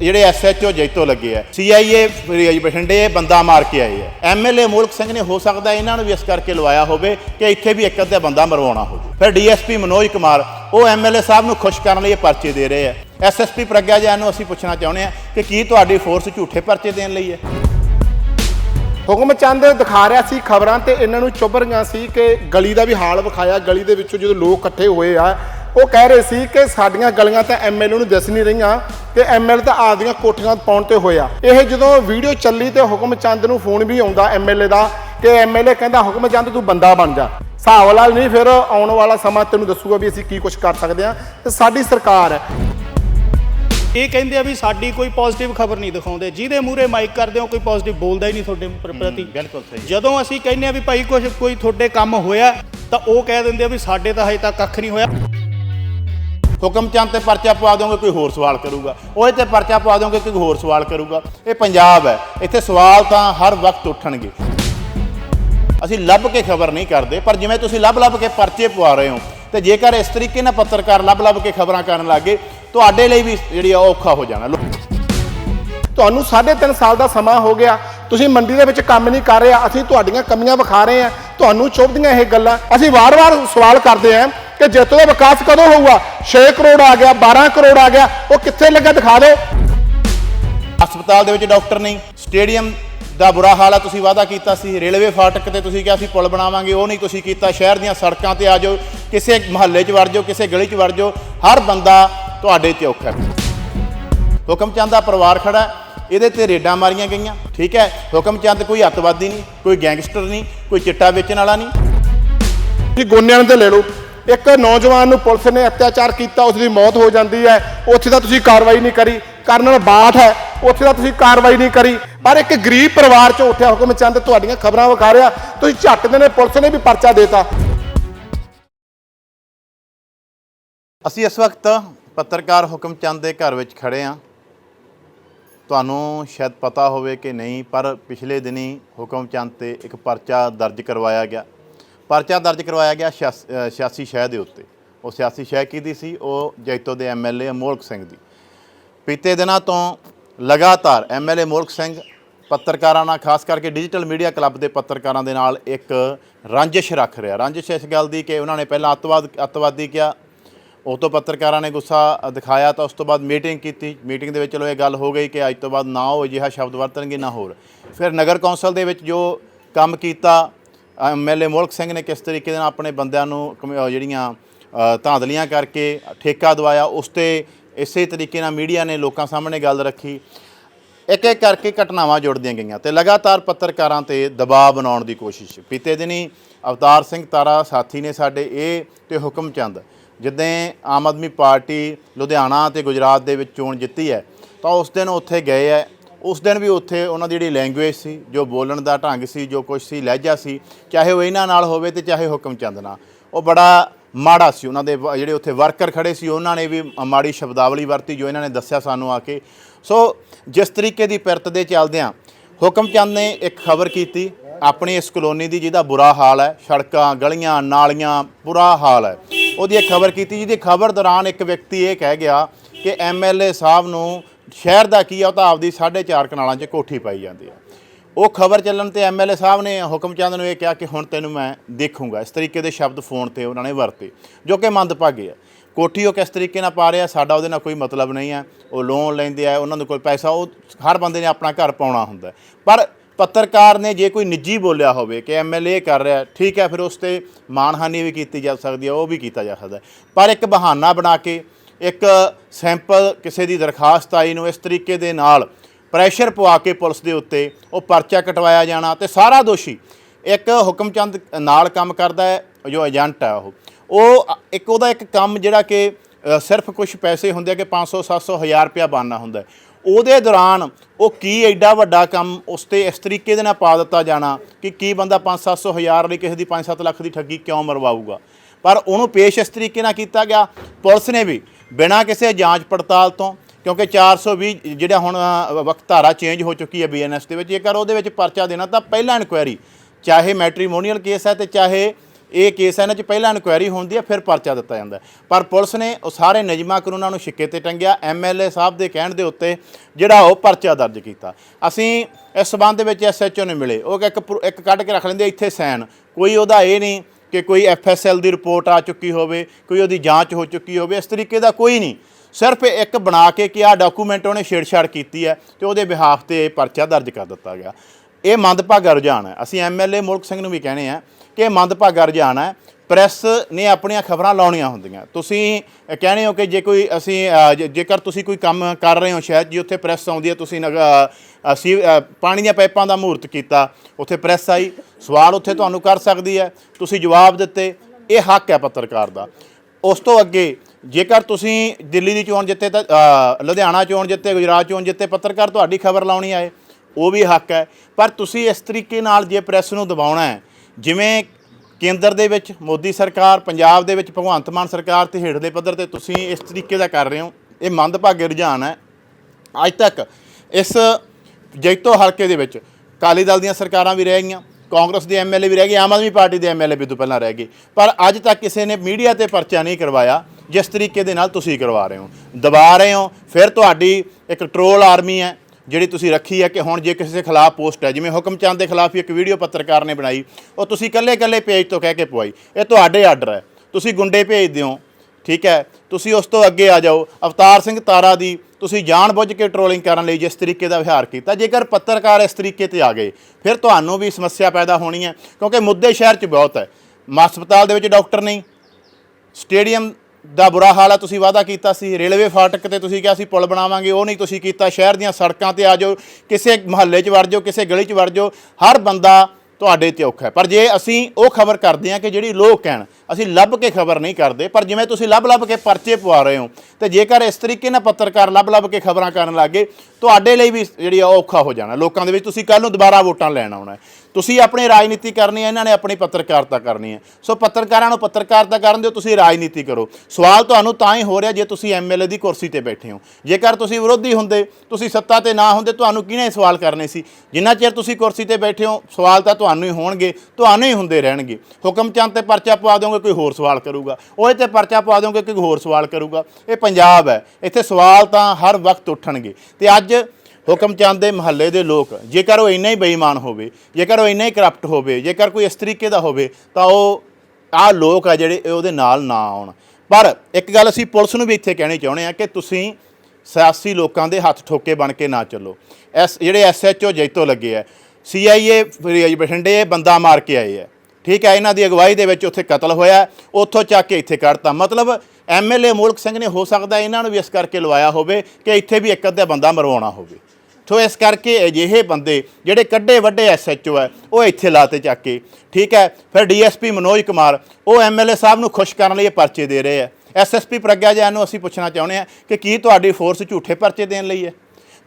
ਜਿਹੜੇ ਐਸਐਚਓ ਜੈਤੋ ਲੱਗੇ ਆ ਸੀਆਈਏ ਬਠਿੰਡੇ ਬੰਦਾ ਮਾਰ ਕੇ ਆਏ ਆ। ਐਮਐਲਏ ਮੂਲਕ ਸਿੰਘ ਨੇ ਹੋ ਸਕਦਾ ਇਹਨਾਂ ਨੂੰ ਵੀ ਇਸ ਕਰਕੇ ਲਵਾਇਆ ਹੋਵੇ ਕਿ ਇੱਥੇ ਵੀ ਇੱਕ ਅੱਧਾ ਬੰਦਾ ਮਰਵਾਉਣਾ ਹੋਵੇ। ਫਿਰ ਡੀਐਸਪੀ ਮਨੋਜ ਕੁਮਾਰ, ਉਹ ਐਮਐਲਏ ਸਾਹਿਬ ਨੂੰ ਖੁਸ਼ ਕਰਨ ਲਈ ਇਹ ਪਰਚੇ ਦੇ ਰਹੇ ਆ। ਐਸਐਸਪੀ ਪ੍ਰਗਿਆ ਜੈਨ ਨੂੰ ਅਸੀਂ ਪੁੱਛਣਾ ਚਾਹੁੰਦੇ ਆ ਕਿ ਕੀ ਤੁਹਾਡੀ ਫੋਰਸ ਝੂਠੇ ਪਰਚੇ ਦੇਣ ਲਈ ਹੈ? ਹੁਕਮ ਚੰਦ ਦਿਖਾ ਰਿਹਾ ਸੀ ਖਬਰਾਂ ਤੇ ਇਹਨਾਂ ਨੂੰ ਚੁੱਭ ਰਹੀਆਂ ਸੀ ਕਿ ਗਲੀ ਦਾ ਵੀ ਹਾਲ ਵਿਖਾਇਆ। ਗਲੀ ਦੇ ਵਿੱਚੋਂ ਜਦੋਂ ਲੋਕ ਇਕੱਠੇ ਹੋਏ ਆ ਉਹ ਕਹਿ ਰਹੇ ਸੀ ਕਿ ਸਾਡੀਆਂ ਗਲੀਆਂ ਤਾਂ ਐਮਐਲਏ ਨੂੰ ਦਿਸ ਨਹੀਂ ਰਹੀਆਂ ਤੇ ਐਮਐਲਏ ਤਾਂ ਆਪਦੀਆਂ ਕੋਠੀਆਂ ਪਾਉਣ ਤੇ ਹੋਇਆ। ਇਹ ਜਦੋਂ ਵੀਡੀਓ ਚੱਲੀ ਤੇ ਹੁਕਮ ਚੰਦ ਨੂੰ ਫੋਨ ਵੀ ਆਉਂਦਾ ਐਮਐਲਏ ਦਾ ਕਿ ਐਮਐਲਏ ਕਹਿੰਦਾ ਹੁਕਮ ਚੰਦ ਤੂੰ ਬੰਦਾ ਬਣ ਜਾ। ਹਿਸਾਬ ਵਾਲਾ ਨਹੀਂ ਫਿਰ ਆਉਣ ਵਾਲਾ ਸਮਾਂ ਤੈਨੂੰ ਦੱਸੂਗਾ ਵੀ ਅਸੀਂ ਕੀ ਕੁਝ ਕਰ ਸਕਦੇ ਹਾਂ। ਤੇ ਸਾਡੀ ਸਰਕਾਰ ਹੈ। ਇਹ ਕਹਿੰਦੇ ਆ ਵੀ ਸਾਡੀ ਕੋਈ ਪੋਜ਼ਿਟਿਵ ਖਬਰ ਨਹੀਂ ਦਿਖਾਉਂਦੇ। ਜਿਹਦੇ ਮੂਹਰੇ ਮਾਈਕ ਕਰਦੇ ਹੋ ਕੋਈ ਪੋਜ਼ਿਟਿਵ ਬੋਲਦਾ ਹੀ ਨਹੀਂ ਤੁਹਾਡੇ ਪ੍ਰ- ਪ੍ਰਤੀ। ਬਿਲਕੁਲ ਸਹੀ। ਜਦੋਂ ਅਸੀਂ ਕਹਿੰਦੇ ਆ ਵੀ ਭਾਈ ਕੁਝ ਕੋਈ ਤੁਹਾਡੇ ਕੰਮ ਹੋਇਆ ਤਾਂ ਉਹ ਕਹਿ ਦਿੰਦੇ ਆ ਵੀ ਸਾਡੇ ਤਾਂ ਹਜੇ ਤੱਕ ਕੱਖ ਨਹੀਂ ਹੋਇਆ। ਹੁਕਮ ਚੰਦ ਤੇ ਪਰਚਾ ਪਵਾ ਦੋਗੇ ਕੋਈ ਹੋਰ ਸਵਾਲ ਕਰੂਗਾ। ਉਹਦੇ ਤੇ ਪਰਚਾ ਪਵਾ ਦੋਗੇ ਕੋਈ ਹੋਰ ਸਵਾਲ ਕਰੂਗਾ। ਇਹ ਪੰਜਾਬ ਹੈ। ਇੱਥੇ ਸਵਾਲ ਤਾਂ ਹਰ ਵਕਤ ਉੱਠਣਗੇ। ਅਸੀਂ ਲੱਭ ਕੇ ਖਬਰ ਨਹੀਂ ਕਰਦੇ, ਪਰ ਜਿਵੇਂ ਤੁਸੀਂ ਲੱਭ ਲੱਭ ਕੇ ਪਰਚੇ ਪਵਾ ਰਹੇ ਹੋ, ਤੇ ਜੇਕਰ ਇਸ ਤਰੀਕੇ ਨਾਲ ਪੱਤਰਕਾਰ ਲੱਭ ਲੱਭ ਕੇ ਖਬਰਾਂ ਕਰਨ ਲੱਗੇ ਤੁਹਾਡੇ ਲਈ ਵੀ ਜਿਹੜੀ ਆ, ਉਹ ਔਖਾ ਹੋ ਜਾਣਾ। ਲੋ- ਤੁਹਾਨੂੰ 3.5 ਸਾਲ ਦਾ ਸਮਾਂ ਹੋ ਗਿਆ, ਤੁਸੀਂ ਮੰਡੀ ਦੇ ਵਿੱਚ ਕੰਮ ਨਹੀਂ ਕਰ ਰਹੇ, ਅਸੀਂ ਤੁਹਾਡੀਆਂ ਕਮੀਆਂ ਵਿਖਾ ਰਹੇ ਹਾਂ, ਤੁਹਾਨੂੰ ਚੁੱਭਦੀਆਂ ਇਹ ਗੱਲਾਂ। ਅਸੀਂ ਵਾਰ-ਵਾਰ ਸਵਾਲ ਕਰਦੇ ਹਾਂ ਕਿ ਜੇਤੂ ਦਾ ਵਿਕਾਸ ਕਦੋਂ ਹੋਊਗਾ? 6 ਕਰੋੜ ਆ ਗਿਆ 12 ਕਰੋੜ ਆ ਗਿਆ ਉਹ ਕਿੱਥੇ ਲੱਗਾ ਦਿਖਾ ਦਿਓ। ਹਸਪਤਾਲ ਦੇ ਵਿੱਚ ਡਾਕਟਰ ਨਹੀਂ ਸਟੇਡੀਅਮ ਦਾ ਬੁਰਾ ਹਾਲ ਹੈ ਤੁਸੀਂ ਵਾਅਦਾ ਕੀਤਾ ਸੀ ਰੇਲਵੇ ਫਾਟਕ ਤੇ ਤੁਸੀਂ ਕਿਹਾ ਸੀ ਪੁਲ ਬਣਾਵਾਂਗੇ ਉਹ ਨਹੀਂ ਤੁਸੀਂ ਕੀਤਾ ਸ਼ਹਿਰ ਦੀਆਂ ਸੜਕਾਂ ਤੇ ਆ ਜਾਓ ਕਿਸੇ ਮਹੱਲੇ 'ਚ ਵੜ ਜਾਓ ਕਿਸੇ ਗਲੀ 'ਚ ਵੜ ਜਾਓ ਹਰ ਬੰਦਾ ਤੁਹਾਡੇ ਤੇ ਔਖਾ ਹੈ। ਹੁਕਮ ਚੰਦ ਦਾ ਪਰਿਵਾਰ ਖੜਾ ਹੈ, ਇਹਦੇ ਤੇ ਰੇਡਾਂ ਮਾਰੀਆਂ ਗਈਆਂ ਠੀਕ ਹੈ ਹੁਕਮ ਚੰਦ ਕੋਈ ਅੱਤਵਾਦੀ ਨਹੀਂ ਕੋਈ ਗੈਂਗਸਟਰ ਨਹੀਂ ਕੋਈ ਚਿੱਟਾ ਵੇਚਣ ਵਾਲਾ ਨਹੀਂ। ਜੀ ਗੋਨਿਆਂ ਤੇ ਲੈ ਲਓ ਇੱਕ ਨੌਜਵਾਨ ਨੂੰ ਪੁਲਿਸ ਨੇ ਅਤਿਆਚਾਰ ਕੀਤਾ, ਉਸ ਦੀ ਮੌਤ ਹੋ ਜਾਂਦੀ ਹੈ। ਉੱਥੇ ਤਾਂ ਤੁਸੀਂ ਕਾਰਵਾਈ ਨਹੀਂ ਕਰੀ। ਕਰਨਲ ਬਾਠ ਹੈ। ਉੱਥੇ ਤਾਂ ਤੁਸੀਂ ਕਾਰਵਾਈ ਨਹੀਂ ਕਰੀ। ਪਰ ਇੱਕ ਗਰੀਬ ਪਰਿਵਾਰ ਚੋਂ ਉੱਠਿਆ ਹੁਕਮ ਚੰਦ, ਤੁਹਾਡੀਆਂ ਖਬਰਾਂ ਵਿਖਾ ਰਿਹਾ। ਤੁਸੀਂ ਝੱਟ ਦੇ ਨੇ, ਪੁਲਿਸ ਨੇ ਵੀ ਪਰਚਾ ਦੇਤਾ। ਅਸੀਂ ਇਸ ਵਕਤ ਪੱਤਰਕਾਰ ਹੁਕਮ ਚੰਦ ਦੇ ਘਰ ਵਿੱਚ ਖੜੇ ਹਾਂ। ਤੁਹਾਨੂੰ ਸ਼ਾਇਦ ਪਤਾ ਹੋਵੇ ਕਿ ਨਹੀਂ, ਪਰ ਪਿਛਲੇ ਦਿਨੀ ਹੁਕਮ ਚੰਦ ਤੇ ਇੱਕ ਪਰਚਾ ਦਰਜ ਕਰਵਾਇਆ ਗਿਆ। ਪਰਚਾ ਦਰਜ ਕਰਵਾਇਆ ਗਿਆ ਸਿਆਸ- ਅ, ਸਿਆਸੀ ਸ਼ਹਿ ਦੇ ਉੱਤੇ। ਉਹ ਸਿਆਸੀ ਸ਼ਹਿ ਕਿਹਦੀ ਸੀ? ਉਹ ਜੈਤੋ ਦੇ ਐਮਐਲਏ ਅਮੋਲਕ ਸਿੰਘ ਦੀ। ਬੀਤੇ ਦਿਨਾਂ ਤੋਂ ਲਗਾਤਾਰ ਐਮਐਲਏ ਮੋਲਕ ਸਿੰਘ ਪੱਤਰਕਾਰਾਂ ਨਾਲ ਖਾਸ ਕਰਕੇ ਡਿਜੀਟਲ ਮੀਡੀਆ ਕਲੱਬ ਦੇ ਪੱਤਰਕਾਰਾਂ ਦੇ ਨਾਲ ਇੱਕ ਰੰਜਿਸ਼ ਰੱਖ ਰਿਹਾ। ਰੰਜਿਸ਼ ਇਸ ਗੱਲ ਦੀ ਕਿ ਉਹਨਾਂ ਨੇ ਪਹਿਲਾਂ ਅੱਤਵਾਦ ਅੱਤਵਾਦੀ ਕਿਹਾ। ਉਹ ਤੋਂ ਪੱਤਰਕਾਰਾਂ ਨੇ ਗੁੱਸਾ ਦਿਖਾਇਆ ਤਾਂ ਉਸ ਤੋਂ ਬਾਅਦ ਮੀਟਿੰਗ ਕੀਤੀ। ਮੀਟਿੰਗ ਦੇ ਵਿੱਚ ਚਲੋ ਇਹ ਗੱਲ ਹੋ ਗਈ ਕਿ ਅੱਜ ਤੋਂ ਬਾਅਦ ਨਾ ਉਹ ਅਜਿਹਾ ਸ਼ਬਦ ਵਰਤਣਗੇ ਨਾ ਹੋਰ। ਫਿਰ ਨਗਰ ਕੌਂਸਲ ਦੇ ਵਿੱਚ ਜੋ ਕੰਮ ਕੀਤਾ ਐਮਐਲਏ ਮੋਲਕ ਸਿੰਘ ਨੇ ਕਿਸ ਤਰੀਕੇ ਦੇ ਨਾਲ ਆਪਣੇ ਬੰਦਿਆਂ ਨੂੰ ਕਮ- ਜਿਹੜੀਆਂ ਅ, ਧਾਂਦਲੀਆਂ ਕਰਕੇ ਠੇਕਾ ਦਵਾਇਆ ਉਸ ਤੇ ਇਸੇ ਤਰੀਕੇ ਨਾਲ ਮੀਡੀਆ ਨੇ ਲੋਕਾਂ ਸਾਹਮਣੇ ਗੱਲ ਰੱਖੀ। ਇੱਕ ਇੱਕ ਕਰਕੇ ਘਟਨਾਵਾਂ ਜੁੜਦੀਆਂ ਗਈਆਂ ਤੇ ਲਗਾਤਾਰ ਪੱਤਰਕਾਰਾਂ ਤੇ ਦਬਾਅ ਬਣਾਉਣ ਦੀ ਕੋਸ਼ਿਸ਼। ਬੀਤੇ ਦਿਨੀ ਅਵਤਾਰ ਸਿੰਘ ਤਾਰਾ ਸਾਥੀ ਨੇ ਸਾਡੇ ਇਹ ਤੇ ਹੁਕਮ ਚੰਦ ਜਿੱਦਾਂ ਆਮ ਆਦਮੀ ਪਾਰਟੀ ਲੁਧਿਆਣਾ ਤੇ ਗੁਜਰਾਤ ਦੇ ਵਿੱਚ ਚੋਣ ਜਿੱਤੀ ਹੈ ਤਾਂ ਉਸ ਦਿਨ ਉੱਥੇ ਗਏ ਹੈ। ਉਸ ਦਿਨ ਵੀ ਉੱਥੇ ਉਹਨਾਂ ਦੀ ਜਿਹੜੀ ਲੈਂਗੁਏਜ ਸੀ, ਜੋ ਬੋਲਣ ਦਾ ਢੰਗ ਸੀ, ਜੋ ਕੁਝ ਸੀ, ਲਹਿਜਾ ਸੀ, ਚਾਹੇ ਉਹ ਇਹਨਾਂ ਨਾਲ ਹੋਵੇ ਤੇ ਚਾਹੇ ਹੁਕਮ ਚੰਦ ਨਾਲ, ਉਹ ਬੜਾ ਮਾੜਾ ਸੀ। ਉਹਨਾਂ ਦੇ ਵ- ਜਿਹੜੇ ਉੱਥੇ ਵਰਕਰ ਖੜੇ ਸੀ, ਉਹਨਾਂ ਨੇ ਵੀ ਮਾੜੀ ਸ਼ਬਦਾਵਲੀ ਵਰਤੀ, ਜੋ ਇਹਨਾਂ ਨੇ ਦੱਸਿਆ ਸਾਨੂੰ ਆ ਕੇ। ਸੋ ਜਿਸ ਤਰੀਕੇ ਦੀ ਪਿਰਤ ਦੇ ਚੱਲਦਿਆਂ ਹੁਕਮ ਚੰਦ ਨੇ ਇੱਕ ਖਬਰ ਕੀਤੀ, ਆਪਣੀ ਇਸ ਕਲੋਨੀ ਦੀ, ਜਿਹਦਾ ਬੁਰਾ ਹਾਲ ਹੈ, ਸੜਕਾਂ, ਗਲੀਆਂ, ਨਾਲੀਆਂ, ਬੁਰਾ ਹਾਲ ਹੈ। ਉਹਦੀ ਇੱਕ ਖਬਰ ਕੀਤੀ, ਜਿਹਦੀ ਖਬਰ ਦੌਰਾਨ ਇੱਕ ਵਿਅਕਤੀ ਇਹ ਕਹਿ ਗਿਆ ਕਿ ਐਮਐਲਏ ਸਾਹਿਬ ਨੂੰ ਸ਼ਹਿਰ ਦਾ ਕੀ ਆ, ਉਹ ਤਾਂ ਆਪਦੀ 4.5 ਕਨਾਲਾਂ 'ਚ ਕੋਠੀ ਪਾਈ ਜਾਂਦੀ ਆ। ਉਹ ਖਬਰ ਚੱਲਣ ਤੇ ਐਮਐਲਏ ਸਾਹਿਬ ਨੇ ਹੁਕਮ ਚੰਦ ਨੂੰ ਇਹ ਕਿਹਾ ਕਿ ਹੁਣ ਤੈਨੂੰ ਮੈਂ ਦੇਖੂੰਗਾ। ਇਸ ਤਰੀਕੇ ਦੇ ਸ਼ਬਦ ਫੋਨ ਤੇ ਉਹਨਾਂ ਨੇ ਵਰਤੇ, ਜੋ ਕਿ ਮੰਦਭਾਗੇ ਆ। ਕੋਠੀ ਉਹ ਕਿਸ ਤਰੀਕੇ ਨਾਲ ਪਾ ਰਿਹਾ, ਸਾਡਾ ਉਹਦੇ ਨਾਲ ਕੋਈ ਮਤਲਬ ਨਹੀਂ ਹੈ ਉਹ ਲੋਨ ਲੈਂਦੇ ਆ, ਉਹਨਾਂ ਨੂੰ ਕੋਈ ਪੈਸਾ, ਉਹ ਹਰ ਬੰਦੇ ਨੇ ਆਪਣਾ ਘਰ ਪਾਉਣਾ ਹੁੰਦਾ। ਪਰ ਪੱਤਰਕਾਰ ਨੇ ਜੇ ਕੋਈ ਨਿੱਜੀ ਬੋਲਿਆ ਹੋਵੇ ਕਿ ਐਮਐਲਏ ਕਰ ਰਿਹਾ, ਠੀਕ ਹੈ, ਫਿਰ ਉਸ ਤੇ ਮਾਨਹਾਨੀ ਵੀ ਕੀਤੀ ਜਾ ਸਕਦੀ ਹੈ ਉਹ ਵੀ ਕੀਤਾ ਜਾ ਸਕਦਾ। ਪਰ ਇੱਕ ਬਹਾਨਾ ਬਣਾ ਕੇ ਇੱਕ ਸੈਂਪਲ ਕਿਸੇ ਦੀ ਦਰਖਾਸਤ ਆਈ ਨੂੰ ਇਸ ਤਰੀਕੇ ਦੇ ਨਾਲ ਪ੍ਰੈਸ਼ਰ ਪਵਾ ਕੇ ਪੁਲਿਸ ਦੇ ਉੱਤੇ ਉਹ ਪਰਚਾ ਕਟਵਾਇਆ ਜਾਣਾ ਤੇ ਸਾਰਾ ਦੋਸ਼ੀ ਇੱਕ ਹੁਕਮਚੰਦ ਨਾਲ ਕੰਮ ਕਰਦਾ ਹੈ, ਜੋ ਏਜੰਟ ਹੈ ਉਹ। ਉਹ ਇੱਕ ਉਹਦਾ ਇੱਕ ਕੰਮ ਜਿਹੜਾ ਕਿ ਸਿਰਫ ਕੁਝ ਪੈਸੇ ਹੁੰਦੇ ਆ ਕਿ 500 700 1000 ਰੁਪਇਆ ਬਣਨਾ ਹੁੰਦਾ ਉਹਦੇ ਦੌਰਾਨ ਉਹ ਕੀ ਐਡਾ ਵੱਡਾ ਕੰਮ ਉਸ ਤੇ ਇਸ ਤਰੀਕੇ ਦੇ ਨਾਲ ਪਾ ਦਿੱਤਾ ਜਾਣਾ ਕਿ ਕੀ ਬੰਦਾ 5-700 ਹਜ਼ਾਰ ਲਈ ਕਿਸੇ ਦੀ 5-7 ਲੱਖ ਦੀ ਠੱਗੀ ਕਿਉਂ ਮਰਵਾਊਗਾ? ਪਰ ਉਹਨੂੰ ਪੇਸ਼ ਇਸ ਤਰੀਕੇ ਨਾਲ ਕੀਤਾ ਗਿਆ। ਪੁਲਿਸ ਨੇ ਵੀ ਬਿਨਾਂ ਕਿਸੇ ਜਾਂਚ ਪੜਤਾਲ ਤੋਂ, ਕਿਉਂਕਿ 420 ਜਿਹੜਾ ਹੁਣ ਵਕਤ ਧਾਰਾ ਚੇਂਜ ਹੋ ਚੁੱਕੀ ਹੈ ਬੀਐਨਐਸ ਦੇ ਵਿੱਚ, ਜੇਕਰ ਉਹਦੇ ਵਿੱਚ ਪਰਚਾ ਦੇਣਾ, ਤਾਂ ਪਹਿਲਾਂ ਇਨਕੁਆਇਰੀ ਚਾਹੇ ਮੈਟ੍ਰੀਮੋਨੀਅਲ ਕੇਸ ਹੈ ਤੇ ਚਾਹੇ ਇਹ ਕੇਸ ਹੈ ਇਹਨਾਂ 'ਚ ਪਹਿਲਾਂ ਇਨਕੁਆਇਰੀ ਹੁੰਦੀ ਹੈ, ਫਿਰ ਪਰਚਾ ਦਿੱਤਾ ਜਾਂਦਾ ਪਰ ਪੁਲਿਸ ਨੇ ਉਹ ਸਾਰੇ ਨਿਯਮਾਂ ਕਾਨੂੰਨਾਂ ਨੂੰ ਛਿੱਕੇ ਤੇ ਟੰਗਿਆ ਐਮਐਲਏ ਸਾਹਿਬ ਦੇ ਕਹਿਣ ਦੇ ਉੱਤੇ ਜਿਹੜਾ ਉਹ ਪਰਚਾ ਦਰਜ ਕੀਤਾ। ਅਸੀਂ ਇਸ ਸਬੰਧ ਦੇ ਵਿੱਚ ਐਸਐਚਓ ਨੇ ਮਿਲੇ, ਉਹ ਇੱਕ ਇੱਕ ਕੱਢ ਕੇ ਰੱਖ ਲੈਂਦੇ ਇੱਥੇ ਸੈਨ, ਕੋਈ ਉਹਦਾ ਇਹ ਨਹੀਂ ਕਿ ਕੋਈ ਐਫਐਸਐਲ ਦੀ ਰਿਪੋਰਟ ਆ ਚੁੱਕੀ ਹੋਵੇ, ਕੋਈ ਉਹਦੀ ਜਾਂਚ ਹੋ ਚੁੱਕੀ ਹੋਵੇ, ਇਸ ਤਰੀਕੇ ਦਾ ਕੋਈ ਨਹੀਂ। ਸਿਰਫ ਇੱਕ ਬਣਾ ਕੇ ਕਿ ਆਹ ਡਾਕੂਮੈਂਟ ਉਹਨੇ ਛੇੜਛਾੜ ਕੀਤੀ ਹੈ ਤੇ ਉਹਦੇ ਬਿਹਾਫ ਤੇ ਇਹ ਪਰਚਾ ਦਰਜ ਕਰ ਦਿੱਤਾ ਗਿਆ। ਇਹ ਮੰਦਭਾਗਾ ਰੁਝਾਨ ਹੈ। ਅਸੀਂ ਐਮਐਲਏ ਮੁਲਕ ਸਿੰਘ ਨੂੰ ਵੀ ਕਹਿੰਦੇ ਆ ਕਿ ਇਹ ਮੰਦਭਾਗਾ ਰੁਝਾਨ ਹੈ ਪ੍ਰੈਸ ਨੇ ਆਪਣੀਆਂ ਖਬਰਾਂ ਲਾਉਣੀਆਂ ਹੁੰਦੀਆਂ। ਤੁਸੀਂ ਕਹਿੰਦੇ ਹੋ ਕਿ ਜੇ ਕੋਈ ਅਸੀਂ ਅ, ਜੇ- ਜੇਕਰ ਤੁਸੀਂ ਕੋਈ ਕੰਮ ਕਰ ਰਹੇ ਹੋ ਸ਼ਾਇਦ ਜੀ ਉੱਥੇ ਪ੍ਰੈਸ ਆਉਂਦੀ ਹੈ ਤੁਸੀਂ ਨਗ- ਅ, ਅਸੀਂ ਅ, ਪਾਣੀ ਦੀਆਂ ਪਾਈਪਾਂ ਦਾ ਮਹੂਰਤ ਕੀਤਾ ਉੱਥੇ ਪ੍ਰੈਸ ਆਈ ਸਵਾਲ ਉੱਥੇ ਤੁਹਾਨੂੰ ਕਰ ਸਕਦੀ ਹੈ ਤੁਸੀਂ ਜਵਾਬ ਦਿੱਤੇ ਇਹ ਹੱਕ ਹੈ ਪੱਤਰਕਾਰ ਦਾ। ਉਸ ਤੋਂ ਅੱਗੇ ਜੇਕਰ ਤੁਸੀਂ ਦਿੱਲੀ ਦੀ ਚੋਣ ਜਿੱਤੇ ਤਾਂ ਅ, ਲੁਧਿਆਣਾ ਚੋਣ ਜਿੱਤੇ ਗੁਜਰਾਤ ਚੋਣ ਜਿੱਤੇ ਪੱਤਰਕਾਰ ਤੁਹਾਡੀ ਖਬਰ ਲਾਉਣੀ ਆਏ ਉਹ ਵੀ ਹੱਕ ਹੈ। ਪਰ ਤੁਸੀਂ ਇਸ ਤਰੀਕੇ ਨਾਲ ਜੇ ਪ੍ਰੈਸ ਨੂੰ ਦਬਾਉਣਾ ਹੈ ਜਿਵੇਂ ਕੇਂਦਰ ਦੇ ਵਿੱਚ, ਮੋਦੀ ਸਰਕਾਰ, ਪੰਜਾਬ ਦੇ ਵਿੱਚ, ਭਗਵੰਤ ਮਾਨ ਸਰਕਾਰ ਤੇ ਹੇਠਲੇ ਪੱਧਰ ਤੇ ਤੁਸੀਂ ਇਸ ਤਰੀਕੇ ਦਾ ਕਰ ਰਹੇ ਹੋ। ਇਹ ਮੰਦਭਾਗੇ ਰੁਝਾਨ ਹੈ। ਅੱਜ ਤੱਕ ਇਸ ਜੈਤੋ ਹਲਕੇ ਦੇ ਵਿੱਚ ਅਕਾਲੀ ਦਲ ਦੀਆਂ ਸਰਕਾਰਾਂ ਵੀ ਰਹਿ ਗਈਆਂ। ਕਾਂਗਰਸ ਦੇ ਐਮਐਲਏ ਵੀ ਰਹਿ ਗਏ, ਆਮ ਆਦਮੀ ਪਾਰਟੀ ਦੇ ਐਮਐਲਏ ਵੀ ਤੋਂ ਪਹਿਲਾਂ ਰਹਿ ਗਏ। ਪਰ ਅੱਜ ਤੱਕ ਕਿਸੇ ਨੇ ਮੀਡੀਆ ਤੇ ਪਰਚਾ ਨਹੀਂ ਕਰਵਾਇਆ, ਜਿਸ ਤਰੀਕੇ ਦੇ ਨਾਲ ਤੁਸੀਂ ਕਰਵਾ ਰਹੇ ਹੋ। ਦਬਾ ਰਹੇ ਹੋ। ਫਿਰ ਤੁਹਾਡੀ ਇੱਕ ਟਰੋਲ ਆਰਮੀ ਹੈ। ਜਿਹੜੀ ਤੁਸੀਂ ਰੱਖੀ ਹੈ ਕਿ ਹੁਣ ਜੇ ਕਿਸੇ ਦੇ ਖਿਲਾਫ ਪੋਸਟ ਹੈ, ਜਿਵੇਂ ਹੁਕਮ ਚੰਦ ਦੇ ਖਿਲਾਫ ਇੱਕ ਵੀਡੀਓ ਪੱਤਰਕਾਰ ਨੇ ਬਣਾਈ, ਉਹ ਤੁਸੀਂ ਇਕੱਲੇ-ਇਕੱਲੇ ਪੇਜ ਤੋਂ ਕਹਿ ਕੇ ਪਵਾਈ। ਇਹ ਤੁਹਾਡੇ ਆਰਡਰ ਹੈ। ਤੁਸੀਂ ਗੁੰਡੇ ਭੇਜਦੇ ਹੋ ਠੀਕ ਹੈ? ਤੁਸੀਂ ਉਸ ਤੋਂ ਅੱਗੇ ਆ ਜਾਓ। ਅਵਤਾਰ ਸਿੰਘ ਤਾਰਾ ਦੀ ਤੁਸੀਂ ਜਾਣਬੁੱਝ ਕੇ ਟਰੋਲਿੰਗ ਕਰਨ ਲਈ ਜਿਸ ਤਰੀਕੇ ਦਾ ਵਿਹਾਰ ਕੀਤਾ, ਜੇਕਰ ਪੱਤਰਕਾਰ ਇਸ ਤਰੀਕੇ ਤੇ ਆ ਗਏ, ਫਿਰ ਤੁਹਾਨੂੰ ਵੀ ਸਮੱਸਿਆ ਪੈਦਾ ਹੋਣੀ ਹੈ, ਕਿਉਂਕਿ ਮੁੱਦੇ ਸ਼ਹਿਰ 'ਚ ਬਹੁਤ ਹੈ। ਹਸਪਤਾਲ ਦੇ ਵਿੱਚ ਡਾਕਟਰ ਨਹੀਂ, ਸਟੇਡੀਅਮ ਦਾ ਬੁਰਾ ਹਾਲ ਹੈ ਤੁਸੀਂ ਵਾਅਦਾ ਕੀਤਾ ਸੀ, ਰੇਲਵੇ ਫਾਟਕ ਤੇ ਤੁਸੀਂ ਕਿਹਾ ਸੀ ਪੁਲ ਬਣਾਵਾਂਗੇ, ਉਹ ਨਹੀਂ ਤੁਸੀਂ ਕੀਤਾ, ਸ਼ਹਿਰ ਦੀਆਂ ਸੜਕਾਂ ਤੇ ਆ ਜਾਓ, ਕਿਸੇ ਮਹੱਲੇ 'ਚ ਵੜ ਜਾਓ, ਕਿਸੇ ਗਲੀ 'ਚ ਵੜ ਜਾਓ, ਹਰ ਬੰਦਾ ਤੁਹਾਡੇ ਤੇ ਔਖਾ ਹੈ। ਪਰ ਜੇ ਅਸੀਂ ਉਹ ਖਬਰ ਕਰਦੇ ਹਾਂ ਕਿ ਜਿਹੜੀ ਲੋਕ ਕਹਿਣ, ਅਸੀਂ ਲੱਭ ਕੇ ਖਬਰ ਨਹੀਂ ਕਰਦੇ, ਪਰ ਜਿਵੇਂ ਤੁਸੀਂ ਲੱਭ ਲੱਭ ਕੇ ਪਰਚੇ ਪਵਾ ਰਹੇ ਹੋ, ਤੇ ਜੇਕਰ ਇਸ ਤਰੀਕੇ ਨਾਲ ਪੱਤਰਕਾਰ ਲੱਭ ਲੱਭ ਕੇ ਖਬਰਾਂ ਕਰਨ ਲੱਗੇ ਤੁਹਾਡੇ ਲਈ ਵੀ ਜਿਹੜੀ ਆ ਉਹ ਔਖਾ ਹੋ ਜਾਣਾ। ਲੋਕਾਂ ਦੇ ਵਿੱਚ ਤੁਸੀਂ ਕੱਲ ਨੂੰ ਦੁਬਾਰਾ ਵੋਟਾਂ ਲੈਣ ਆਉਣਾ ਤੁਸੀਂ ਆਪਣੀ ਰਾਜਨੀਤੀ ਕਰਨੀ ਹੈ, ਇਹਨਾਂ ਨੇ ਆਪਣੀ ਪੱਤਰਕਾਰਤਾ ਕਰਨੀ ਹੈ। ਸੋ ਪੱਤਰਕਾਰਾਂ ਨੂੰ ਪੱਤਰਕਾਰਤਾ ਕਰਨ ਦਿਓ, ਤੁਸੀਂ ਰਾਜਨੀਤੀ ਕਰੋ। ਸਵਾਲ ਤੁਹਾਨੂੰ ਤਾਂ ਹੀ ਹੋ ਰਿਹਾ ਜੇ ਤੁਸੀਂ ਐਮਐਲਏ ਦੀ ਕੁਰਸੀ ਤੇ ਬੈਠੇ ਹੋ। ਜੇਕਰ ਤੁਸੀਂ ਵਿਰੋਧੀ ਹੁੰਦੇ, ਤੁਸੀਂ ਸੱਤਾ ਤੇ ਨਾ ਹੁੰਦੇ, ਤੁਹਾਨੂੰ ਕਿਹਨੇ ਸਵਾਲ ਕਰਨੇ ਸੀ? ਜਿੰਨਾ ਚਿਰ ਤੁਸੀਂ ਕੁਰਸੀ ਤੇ ਬੈਠੇ ਹੋ, ਸਵਾਲ ਤਾਂ ਤੁਹਾਨੂੰ ਹੀ ਹੋਣਗੇ, ਤੁਹਾਨੂੰ ਹੀ ਹੁੰਦੇ ਰਹਿਣਗੇ। ਹੁਕਮ ਚੰਦ ਤੇ ਪਰਚਾ ਪਵਾ ਦੋਗੇ ਕੋਈ ਹੋਰ ਸਵਾਲ ਕਰੂਗਾ। ਉਹਦੇ ਤੇ ਪਰਚਾ ਪਵਾ ਦੋਗੇ ਕੋਈ ਹੋਰ ਸਵਾਲ ਕਰੂਗਾ। ਇਹ ਪੰਜਾਬ ਹੈ। ਇੱਥੇ ਸਵਾਲ ਤਾਂ ਹਰ ਵਕਤ ਉੱਠਣਗੇ। ਤੇ ਅੱਜ ਹੁਕਮ ਚੰਦ ਦੇ ਮਹੱਲੇ ਦੇ ਲੋਕ, ਜੇਕਰ ਉਹ ਇੰਨਾ ਹੀ ਬੇਈਮਾਨ ਹੋਵੇ, ਜੇਕਰ ਉਹ ਇੰਨਾ ਹੀ ਕਰਪਟ ਹੋਵੇ, ਜੇਕਰ ਕੋਈ ਇਸ ਤਰੀਕੇ ਦਾ ਹੋਵੇ, ਤਾਂ ਉਹ ਆਹ ਲੋਕ ਆ ਜਿਹੜੇ ਉਹਦੇ ਨਾਲ ਨਾ ਆਉਣ। ਪਰ ਇੱਕ ਗੱਲ ਅਸੀਂ ਪੁਲਿਸ ਨੂੰ ਵੀ ਇੱਥੇ ਕਹਿਣੀ ਚਾਹੁੰਦੇ ਆ ਕਿ ਤੁਸੀਂ ਸਿਆਸੀ ਲੋਕਾਂ ਦੇ ਹੱਥ ਠੋਕੇ ਬਣ ਕੇ ਨਾ ਚੱਲੋ। ਐਸ, ਜਿਹੜੇ ਐਸਐਚਓ ਜੈਤੋ ਲੱਗੇ ਆ ਸੀਆਈਏ ਬਠਿੰਡੇ, ਬੰਦਾ ਮਾਰ ਕੇ ਆਏ ਆ। ਠੀਕ ਹੈ, ਇਹਨਾਂ ਦੀ ਅਗਵਾਈ ਦੇ ਵਿੱਚ ਉੱਥੇ ਕਤਲ ਹੋਇਆ, ਉੱਥੋਂ ਚੱਕ ਕੇ ਇੱਥੇ ਕੱਢਤਾ। ਮਤਲਬ ਐਮਐਲਏ ਮੂਲਕ ਸਿੰਘ ਨੇ ਹੋ ਸਕਦਾ ਇਹਨਾਂ ਨੂੰ ਵੀ ਇਸ ਕਰਕੇ ਲਵਾਇਆ ਹੋਵੇ ਕਿ ਇੱਥੇ ਵੀ ਇੱਕ ਅੱਧਾ ਬੰਦਾ ਮਰਵਾਉਣਾ ਹੋਵੇ। ਸੋ ਇਸ ਕਰਕੇ ਅਜਿਹੇ ਬੰਦੇ ਜਿਹੜੇ ਕੱਡੇ ਵੱਡੇ ਐਸਐਚਓ ਹੈ, ਉਹ ਇੱਥੇ ਲਾਤੇ ਚੱਕ ਕੇ, ਠੀਕ ਹੈ? ਫਿਰ ਡੀਐਸਪੀ ਮਨੋਜ ਕੁਮਾਰ, ਉਹ ਐਮਐਲਏ ਸਾਹਿਬ ਨੂੰ ਖੁਸ਼ ਕਰਨ ਲਈ ਇਹ ਪਰਚੇ ਦੇ ਰਹੇ ਆ ਐਸਐਸਪੀ ਪ੍ਰਗਿਆ ਜੈਨ ਨੂੰ ਅਸੀਂ ਪੁੱਛਣਾ ਚਾਹੁੰਦੇ ਆ ਕਿ ਕੀ ਤੁਹਾਡੀ ਫੋਰਸ ਝੂਠੇ ਪਰਚੇ ਦੇਣ ਲਈ ਹੈ?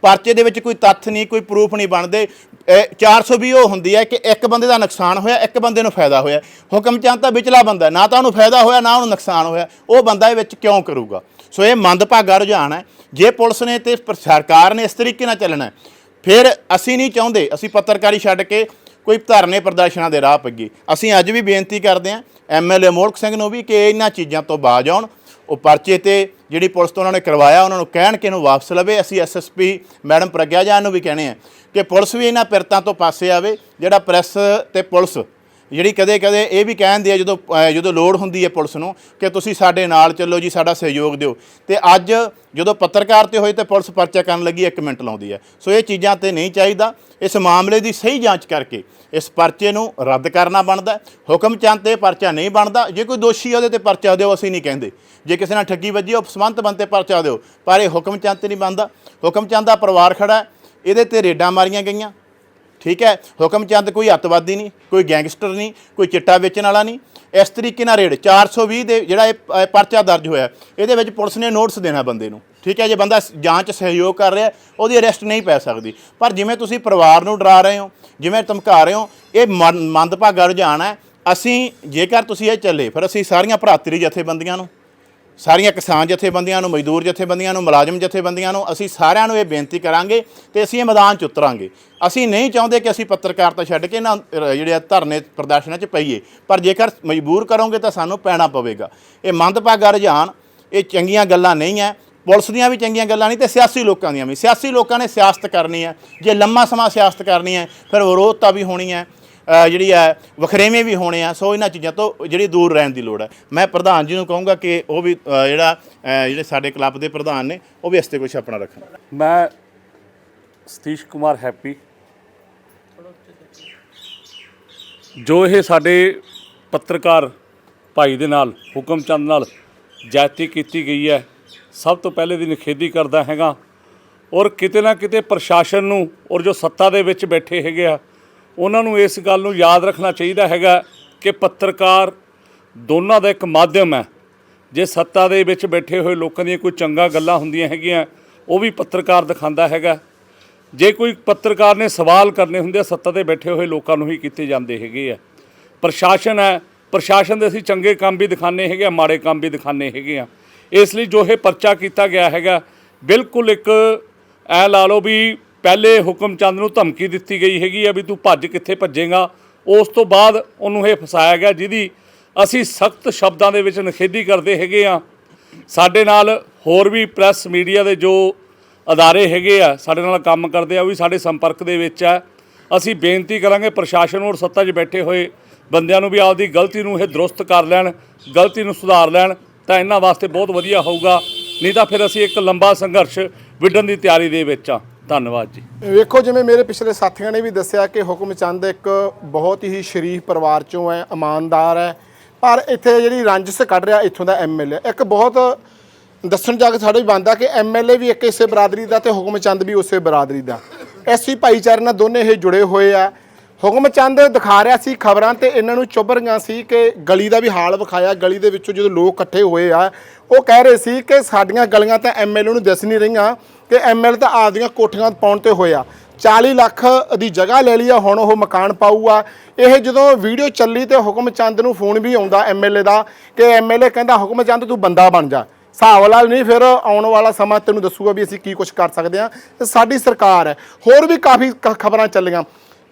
ਪਰਚੇ ਦੇ ਵਿੱਚ ਕੋਈ ਤੱਥ ਨਹੀਂ, ਕੋਈ ਪ੍ਰੂਫ ਨਹੀਂ ਬਣਦੇ। ਇਹ 420 ਉਹ ਹੁੰਦੀ ਹੈ ਕਿ ਇੱਕ ਬੰਦੇ ਦਾ ਨੁਕਸਾਨ ਹੋਇਆ, ਇੱਕ ਬੰਦੇ ਨੂੰ ਫਾਇਦਾ ਹੋਇਆ। ਹੁਕਮ ਚੰਦ ਤਾਂ ਵਿਚਲਾ ਬੰਦਾ ਨਾ ਤਾਂ ਉਹਨੂੰ ਫਾਇਦਾ ਹੋਇਆ, ਨਾ ਉਹਨੂੰ ਨੁਕਸਾਨ ਹੋਇਆ। ਉਹ ਬੰਦਾ ਇਹ ਵਿੱਚ ਕਿਉਂ ਕਰੂਗਾ? ਸੋ ਇਹ ਮੰਦਭਾਗਾ ਰੁਝਾਨ ਹੈ। ਜੇ ਪੁਲਿਸ ਨੇ ਤੇ ਸਰਕਾਰ ਨੇ ਇਸ ਤਰੀਕੇ ਨਾਲ ਚੱਲਣਾ ਫਿਰ ਅਸੀਂ ਨਹੀਂ ਚਾਹੁੰਦੇ, ਅਸੀਂ ਪੱਤਰਕਾਰੀ ਛੱਡ ਕੇ ਕੋਈ ਧਰਨੇ ਪ੍ਰਦਰਸ਼ਨਾਂ ਦੇ ਰਾਹ ਪਈਏ ਅਸੀਂ ਅੱਜ ਵੀ ਬੇਨਤੀ ਕਰਦੇ ਹਾਂ ਐਮਐਲਏ ਮੋਲਕ ਸਿੰਘ ਨੂੰ ਵੀ ਕਿ ਇਹਨਾਂ ਚੀਜ਼ਾਂ ਤੋਂ ਬਾਜ ਆਉਣ। ਉਹ ਪਰਚੇ ਤੇ ਜਿਹੜੀ ਪੁਲਿਸ ਤੋਂ ਉਹਨਾਂ ਨੇ ਕਰਵਾਇਆ, ਉਹਨਾਂ ਨੂੰ ਕਹਿਣ ਕਿ ਇਹਨੂੰ ਵਾਪਸ ਲਵੇ। ਅਸੀਂ ਐਸਐਸਪੀ ਮੈਡਮ ਪ੍ਰਗਿਆ ਜਾਨ ਨੂੰ ਵੀ ਕਹਿੰਦੇ ਆ ਕਿ ਪੁਲਿਸ ਵੀ ਇਹਨਾਂ ਪਿਰਤਾਂ ਤੋਂ ਪਾਸੇ ਆਵੇ, ਜਿਹੜਾ ਪ੍ਰੈਸ ਤੇ ਪੁਲਿਸ ਜਿਹੜੀ ਕਦੇ ਕਦੇ ਇਹ ਵੀ ਕਹਿੰਦੇ ਆ ਜਦੋਂ ਜਦੋਂ ਲੋੜ ਹੁੰਦੀ ਹੈ ਪੁਲਿਸ ਨੂੰ ਕਿ ਤੁਸੀਂ ਸਾਡੇ ਨਾਲ ਚੱਲੋ ਜੀ, ਸਾਡਾ ਸਹਿਯੋਗ ਦਿਓ। ਤੇ ਅੱਜ ਜਦੋਂ ਪੱਤਰਕਾਰ ਤੇ ਹੋਏ ਤੇ ਪੁਲਿਸ ਪਰਚਾ ਕਰਨ ਲੱਗੀ 1 ਮਿੰਟ ਲਾਉਂਦੀ ਹੈ। ਸੋ ਇਹ ਚੀਜ਼ਾਂ ਤੇ ਨਹੀਂ ਚਾਹੀਦਾ। ਇਸ ਮਾਮਲੇ ਦੀ ਸਹੀ ਜਾਂਚ ਕਰਕੇ ਇਸ ਪਰਚੇ ਨੂੰ ਰੱਦ ਕਰਨਾ ਬਣਦਾ ਹੁਕਮ ਚੰਦ ਤੇ ਪਰਚਾ ਨਹੀਂ ਬਣਦਾ। ਜੇ ਕੋਈ ਦੋਸ਼ੀ ਉਹਦੇ ਤੇ ਪਰਚਾ ਦਿਓ, ਅਸੀਂ ਨਹੀਂ ਕਹਿੰਦੇ। ਜੇ ਕਿਸੇ ਨਾਲ ਠੱਗੀ ਵੱਜੀ, ਉਹ ਸਬੰਧ 'ਤੇ ਪਰਚਾ ਦਿਓ। ਪਰ ਇਹ ਹੁਕਮ ਚੰਦ ਤੇ ਨਹੀਂ ਬਣਦਾ। ਹੁਕਮ ਚੰਦ ਦਾ ਪਰਿਵਾਰ ਖੜਾ ਇਹਦੇ ਤੇ ਰੇਡਾਂ ਮਾਰੀਆਂ ਗਈਆਂ। ਠੀਕ ਹੈ? ਹੁਕਮ ਚੰਦ ਕੋਈ ਅੱਤਵਾਦੀ ਨਹੀਂ, ਕੋਈ ਗੈਂਗਸਟਰ ਨਹੀਂ, ਕੋਈ ਚਿੱਟਾ ਵੇਚਣ ਵਾਲਾ ਨਹੀਂ। ਇਸ ਤਰੀਕੇ ਨਾਲ ਰੇਡ 420 ਦੇ ਜਿਹੜਾ ਇਹ ਪਰਚਾ ਦਰਜ ਹੋਇਆ, ਇਹਦੇ ਵਿੱਚ ਪੁਲਿਸ ਨੇ ਨੋਟਿਸ ਦੇਣਾ ਬੰਦੇ ਨੂੰ, ਠੀਕ ਹੈ? ਜੇ ਬੰਦਾ ਜਾਂਚ ਸਹਿਯੋਗ ਕਰ ਰਿਹਾ, ਉਹਦੀ ਅਰੈਸਟ ਨਹੀਂ ਪੈ ਸਕਦੀ। ਪਰ ਜਿਵੇਂ ਤੁਸੀਂ ਪਰਿਵਾਰ ਨੂੰ ਡਰਾ ਰਹੇ ਹੋ, ਜਿਵੇਂ ਧਮਕਾ ਰਹੇ ਹੋ, ਇਹ ਮੰ- ਮੰਦਭਾਗਾ ਰੁਝਾਨ ਹੈ। ਅਸੀਂ, ਜੇਕਰ ਤੁਸੀਂ ਇਹ ਚੱਲੇ, ਫਿਰ ਅਸੀਂ ਸਾਰੀਆਂ ਭਰਾਤਰੀ ਜਥੇਬੰਦੀਆਂ ਨੂੰ ਸਾਰੀਆਂ ਕਿਸਾਨ ਜਥੇਬੰਦੀਆਂ ਨੂੰ, ਮਜ਼ਦੂਰ ਜਥੇਬੰਦੀਆਂ ਨੂੰ, ਮੁਲਾਜ਼ਮ ਜਥੇਬੰਦੀਆਂ ਨੂੰ ਅਸੀਂ ਸਾਰਿਆਂ ਨੂੰ ਇਹ ਬੇਨਤੀ ਕਰਾਂਗੇ ਤੇ ਅਸੀਂ ਇਹ ਮੈਦਾਨ 'ਚ ਉਤਰਾਂਗੇ। ਅਸੀਂ ਨਹੀਂ ਚਾਹੁੰਦੇ ਕਿ ਅਸੀਂ ਪੱਤਰਕਾਰਤਾ ਛੱਡ ਕੇ ਨਾ ਜਿਹੜੇ ਆ ਧਰਨੇ ਪ੍ਰਦਰਸ਼ਨਾਂ 'ਚ ਪਈਏ, ਪਰ ਜੇਕਰ ਮਜਬੂਰ ਕਰੋਗੇ ਤਾਂ ਸਾਨੂੰ ਪੈਣਾ ਪਵੇਗਾ। ਇਹ ਮੰਦਭਾਗਾ ਰੁਝਾਨ, ਇਹ ਚੰਗੀਆਂ ਗੱਲਾਂ ਨਹੀਂ ਹੈ। ਪੁਲਿਸ ਦੀਆਂ ਵੀ ਚੰਗੀਆਂ ਗੱਲਾਂ ਨਹੀਂ ਤੇ ਸਿਆਸੀ ਲੋਕਾਂ ਦੀਆਂ ਵੀ। ਸਿਆਸੀ ਲੋਕਾਂ ਨੇ ਸਿਆਸਤ ਕਰਨੀ ਹੈ। ਜੇ ਲੰਮਾ ਸਮਾਂ ਸਿਆਸਤ ਕਰਨੀ ਹੈ, ਫਿਰ ਵਿਰੋਧਤਾ ਵੀ ਹੋਣੀ ਹੈ। ਜਿਹੜੀ ਹੈ ਵਖਰੇਵੇਂ ਵੀ ਹੋਣੇ ਆ, ਸੋ ਇਹਨਾਂ ਚੀਜ਼ਾਂ ਤੋਂ ਜਿਹੜੀ ਦੂਰ ਰਹਿਣ ਦੀ ਲੋੜ ਹੈ। ਮੈਂ ਪ੍ਰਧਾਨ ਜੀ ਨੂੰ ਕਹੂੰਗਾ ਕਿ ਉਹ ਵੀ ਜਿਹੜਾ ਜਿਹੜੇ ਸਾਡੇ ਕਲੱਬ ਦੇ ਪ੍ਰਧਾਨ ਨੇ, ਉਹ ਵੀ ਇਸ ਤੇ ਕੁਝ ਆਪਣਾ ਰੱਖਣ। ਮੈਂ ਸਤੀਸ਼ ਕੁਮਾਰ ਹੈਪੀ। ਜੋ ਇਹ ਸਾਡੇ ਪੱਤਰਕਾਰ ਭਾਈ ਦੇ ਨਾਲ, ਹੁਕਮ ਚੰਦ ਨਾਲ ਜਾਤੀ ਕੀਤੀ ਗਈ ਹੈ, ਸਭ ਤੋਂ ਪਹਿਲੇ ਦੀ ਨਿਖੇਧੀ ਕਰਦਾ ਹੈਗਾ ਔਰ ਕਿਤੇ ਨਾ ਕਿਤੇ ਪ੍ਰਸ਼ਾਸਨ ਨੂੰ ਔਰ ਜੋ ਸੱਤਾ ਦੇ ਵਿੱਚ ਬੈਠੇ ਹੈਗੇ ਆ ਉਹਨਾਂ ਨੂੰ ਇਸ ਗੱਲ ਨੂੰ ਯਾਦ ਰੱਖਣਾ ਚਾਹੀਦਾ ਹੈਗਾ ਕਿ ਪੱਤਰਕਾਰ ਦੋਨਾਂ ਦਾ ਇੱਕ ਮਾਧਿਅਮ ਹੈ। ਜੇ ਸੱਤਾ ਦੇ ਵਿੱਚ ਬੈਠੇ ਹੋਏ ਲੋਕਾਂ ਦੀਆਂ ਕੋਈ ਚੰਗਾ ਗੱਲਾਂ ਹੁੰਦੀਆਂ ਹੈਗੀਆਂ, ਉਹ ਵੀ ਪੱਤਰਕਾਰ ਦਿਖਾਉਂਦਾ ਹੈਗਾ। ਜੇ ਕੋਈ ਪੱਤਰਕਾਰ ਨੇ ਸਵਾਲ ਕਰਨੇ ਹੁੰਦੇ ਆ, ਸੱਤਾ ਤੇ ਬੈਠੇ ਹੋਏ ਲੋਕਾਂ ਨੂੰ ਹੀ ਕੀਤੇ ਜਾਂਦੇ ਹੈਗੇ ਆ। ਪ੍ਰਸ਼ਾਸਨ ਹੈ, ਪ੍ਰਸ਼ਾਸਨ ਦੇ ਅਸੀਂ ਚੰਗੇ ਕੰਮ ਵੀ ਦਿਖਾਣੇ ਹੈਗੇ ਆ, ਮਾੜੇ ਕੰਮ ਵੀ ਦਿਖਾਣੇ ਹੈਗੇ ਆ। ਇਸ ਲਈ ਜੋ ਇਹ ਪਰਚਾ ਕੀਤਾ ਗਿਆ ਹੈਗਾ, ਬਿਲਕੁਲ ਇੱਕ, ਐ ਲਾ ਲਓ ਵੀ ਪਹਿਲੇ ਹੁਕਮ ਚੰਦ ਨੂੰ ਧਮਕੀ ਦਿੱਤੀ ਗਈ ਹੈਗੀ ਆ ਵੀ ਤੂੰ ਭੱਜ ਕਿੱਥੇ ਭੱਜੇਗਾ। ਉਸ ਤੋਂ ਬਾਅਦ ਉਹਨੂੰ ਇਹ ਫਸਾਇਆ ਗਿਆ ਜਿਹਦੀ ਅਸੀਂ ਸਖਤ ਸ਼ਬਦਾਂ ਦੇ ਵਿੱਚ ਨਿਖੇਧੀ ਕਰਦੇ ਹੈਗੇ ਆ। ਸਾਡੇ ਨਾਲ ਹੋਰ ਵੀ ਪ੍ਰੈਸ ਮੀਡੀਆ ਦੇ ਜੋ ਅਦਾਰੇ ਹੈਗੇ ਆ, ਸਾਡੇ ਨਾਲ ਕੰਮ ਕਰਦੇ ਆ, ਉਹ ਵੀ ਸਾਡੇ ਸੰਪਰਕ ਦੇ ਵਿੱਚ ਆ। ਅਸੀਂ ਬੇਨਤੀ ਕਰਾਂਗੇ ਪ੍ਰਸ਼ਾਸਨ ਔਰ ਸੱਤਾ 'ਚ ਬੈਠੇ ਹੋਏ ਬੰਦਿਆਂ ਨੂੰ ਵੀ ਆਪਦੀ ਗਲਤੀ ਨੂੰ ਇਹ ਦਰੁਸਤ ਕਰ ਲੈਣ, ਗਲਤੀ ਨੂੰ ਸੁਧਾਰ ਲੈਣ, ਤਾਂ ਇਹਨਾਂ ਵਾਸਤੇ ਬਹੁਤ ਵਧੀਆ ਹੋਊਗਾ। ਨਹੀਂ ਤਾਂ ਫਿਰ ਅਸੀਂ ਇੱਕ ਲੰਬਾ ਸੰਘਰਸ਼ ਵਿੱਢਣ ਦੀ ਤਿਆਰੀ ਦੇ ਵਿੱਚ ਆ। ਧੰਨਵਾਦ ਜੀ। ਵੇਖੋ, ਜਿਵੇਂ ਮੇਰੇ ਪਿਛਲੇ ਸਾਥੀਆਂ ਨੇ ਵੀ ਦੱਸਿਆ ਕਿ ਹੁਕਮ ਚੰਦ ਇੱਕ ਬਹੁਤ ਹੀ ਸ਼ਰੀਫ ਪਰਿਵਾਰ ਚੋਂ ਹੈ, ਇਮਾਨਦਾਰ ਹੈ, ਪਰ ਇੱਥੇ ਜਿਹੜੀ ਰੰਜਸ ਕੱਢ ਰਿਹਾ, ਇੱਥੋਂ ਦਾ ਐਮਐਲਏ ਇੱਕ ਬਹੁਤ ਦੱਸਣ ਜਾ ਕੇ ਸਾਡੇ ਵੀ ਬੰਦਾ ਕਿ ਐਮਐਲਏ ਵੀ ਇੱਕ ਇਸੇ ਬਰਾਦਰੀ ਦਾ ਤੇ ਹੁਕਮ ਚੰਦ ਵੀ ਉਸੇ ਬਰਾਦਰੀ ਦਾ। ਐਸੀ ਭਾਈਚਾਰੇ ਨਾਲ ਦੋਨੇ ਇਹ ਜੁੜੇ ਹੋਏ ਆ। ਹੁਕਮ ਚੰਦ ਦਿਖਾ ਰਿਹਾ ਸੀ ਖਬਰਾਂ ਤੇ ਇਹਨਾਂ ਨੂੰ ਚੁੱਭ ਰਹੀਆਂ ਸੀ ਕਿ ਗਲੀ ਦਾ ਵੀ ਹਾਲ ਵਿਖਾਇਆ। ਗਲੀ ਦੇ ਵਿੱਚੋਂ ਜਦੋਂ ਲੋਕ ਇਕੱਠੇ ਹੋਏ ਆ, ਉਹ ਕਹਿ ਰਹੇ ਸੀ ਕਿ ਸਾਡੀਆਂ ਗਲੀਆਂ ਤਾਂ ਐਮਐਲਏ ਨੂੰ ਦਿਸ ਨਹੀਂ ਰਹੀਆਂ ਕਿ ਐਮਐਲਏ ਤਾਂ ਆਪਦੀਆਂ ਕੋਠੀਆਂ ਪਾਉਣ ਤੇ ਹੋਇਆ। 40 ਲੱਖ ਦੀ ਜਗ੍ਹਾ ਲੈ ਲਈ ਆ, ਹੁਣ ਉਹ ਮਕਾਨ ਪਾਊਗਾ। ਇਹ ਜਦੋਂ ਵੀਡੀਓ ਚੱਲੀ ਤੇ ਹੁਕਮ ਚੰਦ ਨੂੰ ਫੋਨ ਵੀ ਆਉਂਦਾ ਐਮਐਲਏ ਦਾ ਕਿ ਐਮਐਲਏ ਕਹਿੰਦਾ, ਹੁਕਮ ਚੰਦ, ਤੂੰ ਬੰਦਾ ਬਣ ਜਾ। ਹਿਸਾਬ ਨਾਲ ਨਹੀਂ, ਫਿਰ ਆਉਣ ਵਾਲਾ ਸਮਾਂ ਤੈਨੂੰ ਦੱਸੂਗਾ ਵੀ ਅਸੀਂ ਕੀ ਕੁਝ ਕਰ ਸਕਦੇ ਹਾਂ। ਸਾਡੀ ਸਰਕਾਰ ਹੈ। ਹੋਰ ਵੀ ਕਾਫੀ ਖਬਰਾਂ ਚੱਲੀਆਂ।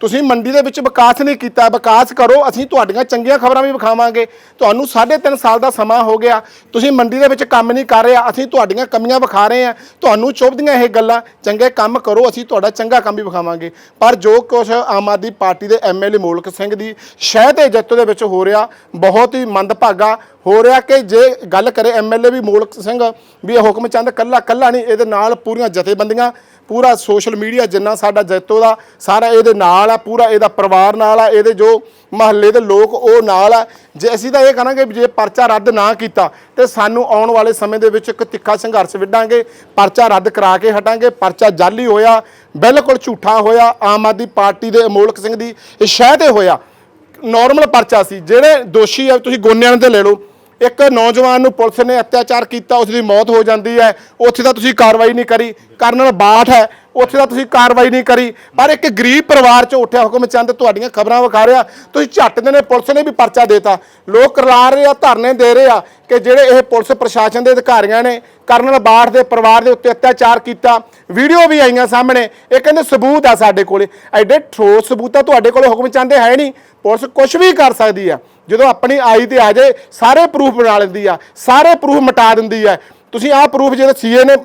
ਤੁਸੀਂ ਮੰਡੀ ਦੇ ਵਿੱਚ ਵਿਕਾਸ ਨਹੀਂ ਕੀਤਾ, ਵਿਕਾਸ ਕਰੋ, ਅਸੀਂ ਤੁਹਾਡੀਆਂ ਚੰਗੀਆਂ ਖਬਰਾਂ ਵੀ ਵਿਖਾਵਾਂਗੇ। ਤੁਹਾਨੂੰ 3.5 ਸਾਲ ਦਾ ਸਮਾਂ ਹੋ ਗਿਆ, ਤੁਸੀਂ ਮੰਡੀ ਦੇ ਵਿੱਚ ਕੰਮ ਨਹੀਂ ਕਰ ਰਹੇ, ਅਸੀਂ ਤੁਹਾਡੀਆਂ ਕਮੀਆਂ ਵਿਖਾ ਰਹੇ ਹਾਂ। ਤੁਹਾਨੂੰ ਚੁੱਭਦੀਆਂ ਇਹ ਗੱਲਾਂ, ਚੰਗੇ ਕੰਮ ਕਰੋ, ਅਸੀਂ ਤੁਹਾਡਾ ਚੰਗਾ ਕੰਮ ਵੀ ਵਿਖਾਵਾਂਗੇ। ਪਰ ਜੋ ਕੁਝ ਆਮ ਆਦਮੀ ਪਾਰਟੀ ਦੇ ਐਮਐਲਏ ਮੋਲਕ ਸਿੰਘ ਦੀ ਸ਼ਹਿ ਤੇ ਜੱਤੋ ਦੇ ਵਿੱਚ ਹੋ ਰਿਹਾ, ਬਹੁਤ ਹੀ ਮੰਦਭਾਗਾ ਹੋ ਰਿਹਾ ਕਿ ਜੇ ਗੱਲ ਕਰੇ ਐਮਐਲਏ ਵੀ ਮੋਲਕ ਸਿੰਘ ਵੀ ਇਹ ਹੁਕਮ ਚੰਦ ਕੱਲਾ ਕੱਲਾ ਨਹੀਂ, ਇਹਦੇ ਨਾਲ ਪੂਰੀਆਂ ਜਥੇਬੰਦੀਆਂ ਪੂਰਾ ਸੋਸ਼ਲ ਮੀਡੀਆ ਜਿੰਨਾ ਸਾਡਾ ਜੈਤੋ ਦਾ, ਸਾਰਾ ਇਹਦੇ ਨਾਲ ਆ, ਪੂਰਾ ਇਹਦਾ ਪਰਿਵਾਰ ਨਾਲ ਆ, ਇਹਦੇ ਜੋ ਮਹੱਲੇ ਦੇ ਲੋਕ ਉਹ ਨਾਲ ਆ। ਜੇ ਅਸੀਂ ਤਾਂ ਇਹ ਕਹਾਂਗੇ ਵੀ ਜੇ ਪਰਚਾ ਰੱਦ ਨਾ ਕੀਤਾ, ਤੇ ਸਾਨੂੰ ਆਉਣ ਵਾਲੇ ਸਮੇਂ ਦੇ ਵਿੱਚ ਇੱਕ ਤਿੱਖਾ ਸੰਘਰਸ਼ ਵਿੱਢਾਂਗੇ, ਪਰਚਾ ਰੱਦ ਕਰਾ ਕੇ ਹਟਾਂਗੇ, ਪਰਚਾ ਜਾਲੀ ਹੋਇਆ, ਬਿਲਕੁਲ ਝੂਠਾ ਹੋਇਆ, ਆਮ ਆਦਮੀ ਪਾਰਟੀ ਦੇ ਅਮੋਲਕ ਸਿੰਘ ਦੀ ਸ਼ਹਿ ਤੇ ਹੋਇਆ। ਨਾਰਮਲ ਪਰਚਾ ਸੀ, ਜਿਹੜੇ ਦੋਸ਼ੀ ਆ, ਤੁਸੀਂ ਗੋਨਿਆਂ ਦੇ ਲੈ ਲਓ। ਇੱਕ ਨੌਜਵਾਨ ਨੂੰ ਪੁਲਿਸ ਨੇ ਅਤਿਆਚਾਰ ਕੀਤਾ ਉਸ ਦੀ ਮੌਤ ਹੋ ਜਾਂਦੀ ਹੈ। ਉੱਥੇ ਤਾਂ ਤੁਸੀਂ ਕਾਰਵਾਈ ਨਹੀਂ ਕਰੀ। ਕਰਨਲ ਬਾਠ ਹੈ। ਉੱਥੇ ਤਾਂ ਤੁਸੀਂ ਕਾਰਵਾਈ ਨਹੀਂ ਕਰੀ। ਪਰ ਇੱਕ ਗਰੀਬ ਪਰਿਵਾਰ ਚੋਂ ਉੱਠਿਆ ਹੁਕਮ ਚੰਦ, ਤੁਹਾਡੀਆਂ ਖਬਰਾਂ ਵਿਖਾ ਰਿਹਾ। ਤੁਸੀਂ ਝੱਟ ਦੇ ਨੇ, ਪੁਲਿਸ ਨੇ ਵੀ ਪਰਚਾ ਦੇਤਾ। ਲੋਕ ਕਰਲਾ ਰਹੇ ਆ, ਧਰਨੇ ਦੇ ਰਹੇ ਆ ਕਿ ਜਿਹੜੇ ਇਹ ਪੁਲਿਸ ਪ੍ਰਸ਼ਾਸਨ ਦੇ ਅਧਿਕਾਰੀਆਂ ਨੇ ਕਰਨਲ ਬਾਠ ਦੇ ਪਰਿਵਾਰ ਦੇ ਉੱਤੇ ਅਤਿਆਚਾਰ ਕੀਤਾ। ਵੀਡੀਓ ਵੀ ਆਈਆਂ ਸਾਹਮਣੇ। ਇਹ ਕਹਿੰਦੇ ਸਬੂਤ ਆ ਸਾਡੇ ਕੋਲੇ। ਐਡੇ ਠੋਸ ਸਬੂਤ ਆ ਤੁਹਾਡੇ ਕੋਲੇ ਹੁਕਮ ਚੰਦੇ ਹੈ ਨਹੀਂ। ਪੁਲਿਸ ਕੁਝ ਵੀ ਕਰ ਸਕਦੀ ਆ। ਜਦੋਂ ਆਪਣੀ ਆਈ ਤੇ ਆ ਜਾਏ, ਸਾਰੇ ਪ੍ਰੂਫ ਬਣਾ ਲੈਂਦੀ ਆ। ਸਾਰੇ ਪ੍ਰੂਫ ਮਿਟਾ ਦਿੰਦੀ ਆ। ਤੁਸੀਂ ਆਹ ਪ੍ਰੂਫ ਜਿਹੜੇ ਸੀਏ ਨੇ